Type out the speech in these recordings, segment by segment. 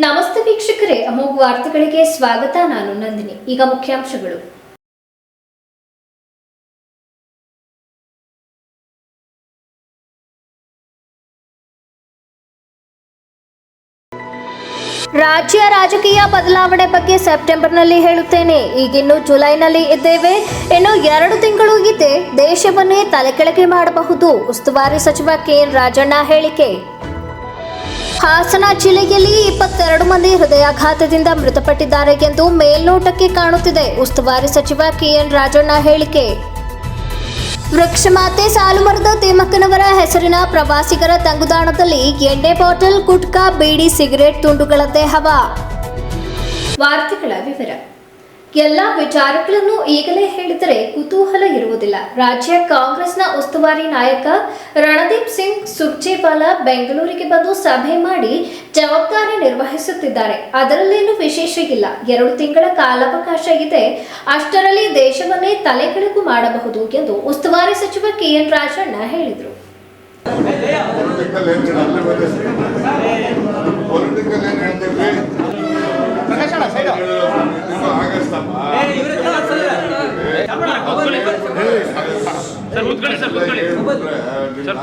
ನಮಸ್ತೆ ವೀಕ್ಷಕರೇ, ಅಮೋಘ ವಾರ್ತೆಗಳಿಗೆ ಸ್ವಾಗತ. ನಾನು ನಂದಿನಿ. ಈಗ ಮುಖ್ಯಾಂಶಗಳು. ರಾಜ್ಯ ರಾಜಕೀಯ ಬದಲಾವಣೆ ಬಗ್ಗೆ ಸೆಪ್ಟೆಂಬರ್ನಲ್ಲಿ ಹೇಳುತ್ತೇನೆ. ಈಗಿನ್ನು ಜುಲೈನಲ್ಲಿ ಇದ್ದೇವೆ. ಇನ್ನು ಎರಡು ತಿಂಗಳು ಇದೆ. ದೇಶವನ್ನೇ ತಲೆಕೆಳಗೆ ಮಾಡಬಹುದು. ಉಸ್ತುವಾರಿ ಸಚಿವ ಕೆಎನ್ ರಾಜಣ್ಣ ಹೇಳಿಕೆ. ಹಾಸನ ಜಿಲ್ಲೆಯಲ್ಲಿ ಇಪ್ಪತ್ತೆರಡು ಮಂದಿ ಹೃದಯಾಘಾತದಿಂದ ಮೃತಪಟ್ಟಿದ್ದಾರೆ ಎಂದು ಮೇಲ್ನೋಟಕ್ಕೆ ಕಾಣುತ್ತಿದೆ. ಉಸ್ತುವಾರಿ ಸಚಿವ ಕೆಎನ್ ರಾಜಣ್ಣ ಹೇಳಿಕೆ. ವೃಕ್ಷಮಾತೆ ಸಾಲುಮರದ ತಿಮ್ಮಕ್ಕನವರ ಹೆಸರಿನ ಪ್ರವಾಸಿಗರ ತಂಗುದಾಣದಲ್ಲಿ ಎಣ್ಣೆ ಬಾಟಲ್, ಗುಟ್ಕಾ, ಬೀಡಿ, ಸಿಗರೇಟ್ ತುಂಡುಗಳ ಹವಾ. ವಾರ್ತೆಗಳ ವಿವರ. ಎಲ್ಲ ವಿಚಾರಗಳನ್ನು ಈಗಲೇ ಹೇಳಿದರೆ ಕುತೂಹಲ ಇರುವುದಿಲ್ಲ. ರಾಜ್ಯ ಕಾಂಗ್ರೆಸ್ನ ಉಸ್ತುವಾರಿ ನಾಯಕ ರಣದೀಪ್ ಸಿಂಗ್ ಸುರ್ಜೇವಾಲಾ ಬೆಂಗಳೂರಿಗೆ ಬಂದು ಸಭೆ ಮಾಡಿ ಜವಾಬ್ದಾರಿ ನಿರ್ವಹಿಸುತ್ತಿದ್ದಾರೆ. ಅದರಲ್ಲೇನು ವಿಶೇಷ ಇಲ್ಲ. ಎರಡು ತಿಂಗಳ ಕಾಲಾವಕಾಶ ಇದೆ. ಅಷ್ಟರಲ್ಲಿ ದೇಶವನ್ನೇ ತಲೆಕೆಳಕು ಮಾಡಬಹುದು ಎಂದು ಉಸ್ತುವಾರಿ ಸಚಿವ ಕೆಎನ್ ರಾಜಣ್ಣ ಹೇಳಿದರು.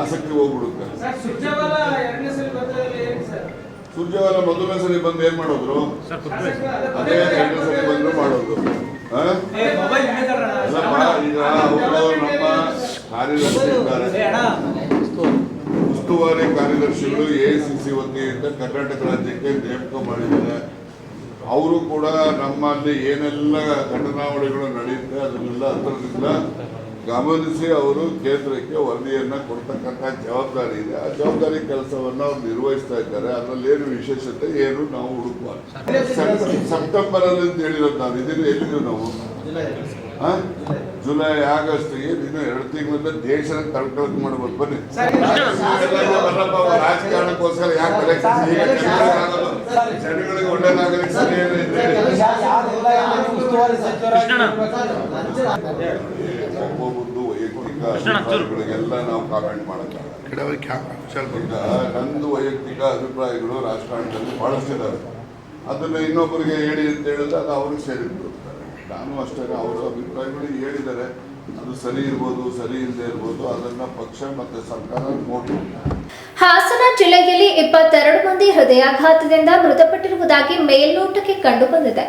ಆಸಕ್ತಿ ಹೋಗ್ಬಿಡುತ್ತೆ ಮೊದಲನೇ ಸರಿ ಬಂದು ಏನ್ ಮಾಡಿದ್ರು? ಅದೇ ಎರಡನೇ ಸರಿ ಬಂದ್ರು ಮಾಡೋದು. ಉಸ್ತುವಾರಿ ಕಾರ್ಯದರ್ಶಿಗಳು, ಎ ಸಿ ಸಿ ವತಿಯಿಂದ ಕರ್ನಾಟಕ ರಾಜ್ಯಕ್ಕೆ ನೇಮಕ ಮಾಡಿದ್ದಾರೆ. ಅವರು ಕೂಡ ನಮ್ಮಲ್ಲಿ ಏನೆಲ್ಲ ಘಟನಾವಳಿಗಳು ನಡೆಯುತ್ತೆ ಅದನ್ನೆಲ್ಲ ಅದರಿಂದ ಗಮನಿಸಿ ಅವರು ಕೇಂದ್ರಕ್ಕೆ ವರದಿಯನ್ನ ಕೊಡ್ತಕ್ಕಂಥ ಜವಾಬ್ದಾರಿ ಇದೆ. ಆ ಜವಾಬ್ದಾರಿ ಕೆಲಸವನ್ನು ಅವ್ರು ನಿರ್ವಹಿಸ್ತಾ ಇದ್ದಾರೆ. ಅದರಲ್ಲಿ ಏನು ವಿಶೇಷತೆ ಏನು ನಾವು ಹುಡುಕುವ ಸೆಪ್ಟೆಂಬರ್ ಅಲ್ಲಿ ಅಂತ ಹೇಳಿರೋದು ನಾವು ಇದನ್ನು ಎಲ್ಲಿದ್ದೀವಿ ನಾವು? ಜುಲೈ ಆಗಸ್ಟ್ ಇನ್ನು ಎರಡು ತಿಂಗಳಿಂದ ದೇಶ ತಳ್ಕೊಳಕ್ ಮಾಡ್ಬೋದು. ಬನ್ನಿ. ಬರಪ್ಪ, ರಾಜಕಾರಣಕ್ಕೋಸ್ಕರ ಯಾಕೆ? ಜನಗಳಿಗೆ ಏನಿದೆ? ಒಬ್ಬೊಬ್ಬರದ್ದು ವೈಯಕ್ತಿಕ ಅಭಿಪ್ರಾಯಗಳಿಗೆಲ್ಲ ನಾವು ಕಾಮೆಂಟ್ ಮಾಡೋಕ್ಕಾಗಲ್ಲ ಈಗ ನಂದು ವೈಯಕ್ತಿಕ ಅಭಿಪ್ರಾಯಗಳು ರಾಜಕಾರಣದಲ್ಲಿ ಬಹಳಷ್ಟಿದ್ದಾವೆ ಅದನ್ನ ಇನ್ನೊಬ್ಬರಿಗೆ ಹೇಳಿ ಅಂತ ಹೇಳಿದ್ರೆ ಅದು ಅವ್ರಿಗೆ ಸೇರಿಬಿಟ್ಟಿರ್ತಾರೆ ನಾನು ಅಷ್ಟೇ, ಅವರ ಅಭಿಪ್ರಾಯಗಳು ಹೇಳಿದ್ದಾರೆ. ಅದು ಸರಿ ಇರ್ಬೋದು, ಸರಿ ಇಲ್ಲದೆ ಇರ್ಬೋದು, ಅದನ್ನ ಪಕ್ಷ ಮತ್ತೆ ಸರ್ಕಾರ ನೋಡಿ ಹಾಸನ ಜಿಲ್ಲೆಯಲ್ಲಿ ಇಪ್ಪತ್ತೆರಡು ಮಂದಿ ಹೃದಯಾಘಾತದಿಂದ ಮೃತಪಟ್ಟಿರುವುದಾಗಿ ಮೇಲ್ನೋಟಕ್ಕೆ ಕಂಡುಬಂದಿದೆ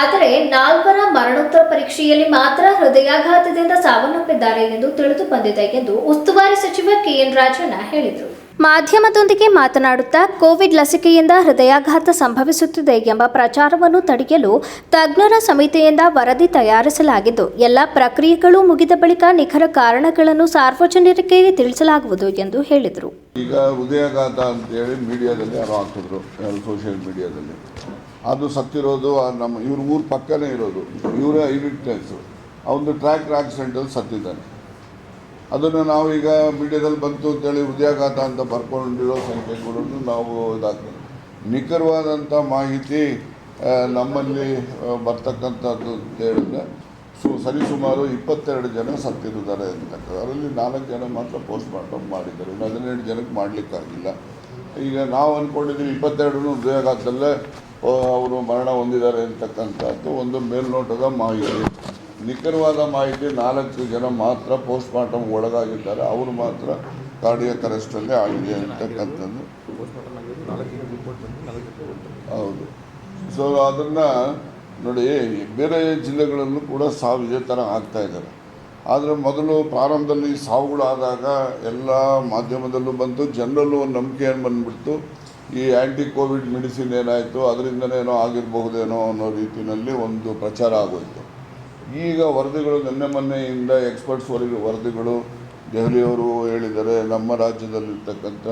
ಆದರೆ ನಾಲ್ವರ ಮರಣೋತ್ತರ ಪರೀಕ್ಷೆಯಲ್ಲಿ ಮಾತ್ರ ಹೃದಯಾಘಾತದಿಂದ ಸಾವನ್ನಪ್ಪಿದ್ದಾರೆ ಎಂದು ತಿಳಿದು ಬಂದಿದೆ ಎಂದು ಉಸ್ತುವಾರಿ ಸಚಿವ ಕೆಎನ್ ರಾಜಣ್ಣ ಹೇಳಿದರು. ಮಾಧ್ಯಮದೊಂದಿಗೆ ಮಾತನಾಡುತ್ತಾ ಕೋವಿಡ್ ಲಸಿಕೆಯಿಂದ ಹೃದಯಾಘಾತ ಸಂಭವಿಸುತ್ತಿದೆ ಎಂಬ ಪ್ರಚಾರವನ್ನು ತಡೆಯಲು ತಜ್ಞರ ಸಮಿತಿಯಿಂದ ವರದಿ ತಯಾರಿಸಲಾಗಿದ್ದು, ಎಲ್ಲ ಪ್ರಕ್ರಿಯೆಗಳು ಮುಗಿದ ಬಳಿಕ ನಿಖರ ಕಾರಣಗಳನ್ನು ಸಾರ್ವಜನಿಕರಿಗೆ ತಿಳಿಸಲಾಗುವುದು ಎಂದು ಹೇಳಿದರು. ಈಗ ಹೃದಯಾಘಾತ ಅಂತೇಳಿ ಮೀಡಿಯಾದಲ್ಲಿ ಯಾರು ಹಾಕಿದ್ರು ಸೋಷಿಯಲ್ ಮೀಡಿಯಾದಲ್ಲಿ ಅದು ಸತ್ತಿರೋದು ನಮ್ಮ ಇವ್ರ ಊರ ಪಕ್ಕನೇ ಇರೋದು, ಇವರೇ ಐ ವಿಟ್ನೆಸ್ ಅವನು ಟ್ರ್ಯಾಕ್ಟರ್ ಆಕ್ಸಿಡೆಂಟಲ್ಲಿ ಸತ್ತಿದ್ದಾನೆ. ಅದನ್ನು ನಾವು ಈಗ ಮೀಡಿಯಾದಲ್ಲಿ ಬಂತು ಅಂತೇಳಿ ಉದ್ಯಾಘಾತ ಅಂತ ಬರ್ಕೊಂಡಿರೋ ಸಂಖ್ಯೆಗಳನ್ನು ನಾವು ಇದಾಗ್ತದೆ ನಿಖರವಾದಂಥ ಮಾಹಿತಿ ನಮ್ಮಲ್ಲಿ ಬರ್ತಕ್ಕಂಥದ್ದು ಅಂತ ಹೇಳಿದ್ರೆ, ಸು ಸರಿಸುಮಾರು ಇಪ್ಪತ್ತೆರಡು ಜನ ಸತ್ತಿರುತ್ತಾರೆ ಅಂತಕ್ಕಂಥ ಅದರಲ್ಲಿ ನಾಲ್ಕು ಜನ ಮಾತ್ರ ಪೋಸ್ಟ್ ಮಾರ್ಟಮ್ ಮಾಡಿದ್ದಾರೆ. ಇನ್ನು ಹದಿನೆಂಟು ಜನಕ್ಕೆ ಮಾಡಲಿಕ್ಕಾಗಿಲ್ಲ. ಈಗ ನಾವು ಅಂದ್ಕೊಂಡಿದ್ದೀವಿ ಇಪ್ಪತ್ತೆರಡು ಉದ್ಯೋಗದಲ್ಲೇ ಅವರು ಮರಣ ಹೊಂದಿದ್ದಾರೆ ಅಂತಕ್ಕಂಥದ್ದು ಒಂದು ಮೇಲ್ನೋಟದ ಮಾಹಿತಿ. ನಿಖರವಾದ ಮಾಹಿತಿ ನಾಲ್ಕು ಜನ ಮಾತ್ರ ಪೋಸ್ಟ್ ಮಾರ್ಟಮ್ ಒಳಗಾಗಿದ್ದಾರೆ. ಅವರು ಮಾತ್ರ ಕಾರ್ಡಿಯಕ್ ಅಲ್ಲಿ ಆಗಿದೆ ಅಂತಕ್ಕಂಥದ್ದು. ಹೌದು. ಸೊ ಅದನ್ನು ನೋಡಿ ಬೇರೆ ಜಿಲ್ಲೆಗಳಲ್ಲೂ ಕೂಡ ಸಾವು ಇದೇ ಥರ ಆಗ್ತಾ ಇದ್ದಾರೆ. ಆದರೆ ಮೊದಲು ಪ್ರಾರಂಭದಲ್ಲಿ ಸಾವುಗಳಾದಾಗ ಎಲ್ಲ ಮಾಧ್ಯಮದಲ್ಲೂ ಬಂತು. ಜನರಲ್ಲೂ ಒಂದು ನಂಬಿಕೆ ಏನು ಬಂದ್ಬಿಡ್ತು. ಈ ಆ್ಯಂಟಿ ಕೋವಿಡ್ ಮೆಡಿಸಿನ್ ಏನಾಯಿತು ಅದರಿಂದನೇನೋ ಆಗಿರಬಹುದೇನೋ ಅನ್ನೋ ರೀತಿಯಲ್ಲಿ ಒಂದು ಪ್ರಚಾರ ಆಗೋಯಿತು. ಈಗ ವರದಿಗಳು ನಿನ್ನೆ ಮೊನ್ನೆಯಿಂದ ಎಕ್ಸ್ಪರ್ಟ್ಸ್ ವರದಿ ವರದಿಗಳು ದೆಹಲಿಯವರು ಹೇಳಿದ್ದಾರೆ, ನಮ್ಮ ರಾಜ್ಯದಲ್ಲಿರ್ತಕ್ಕಂಥ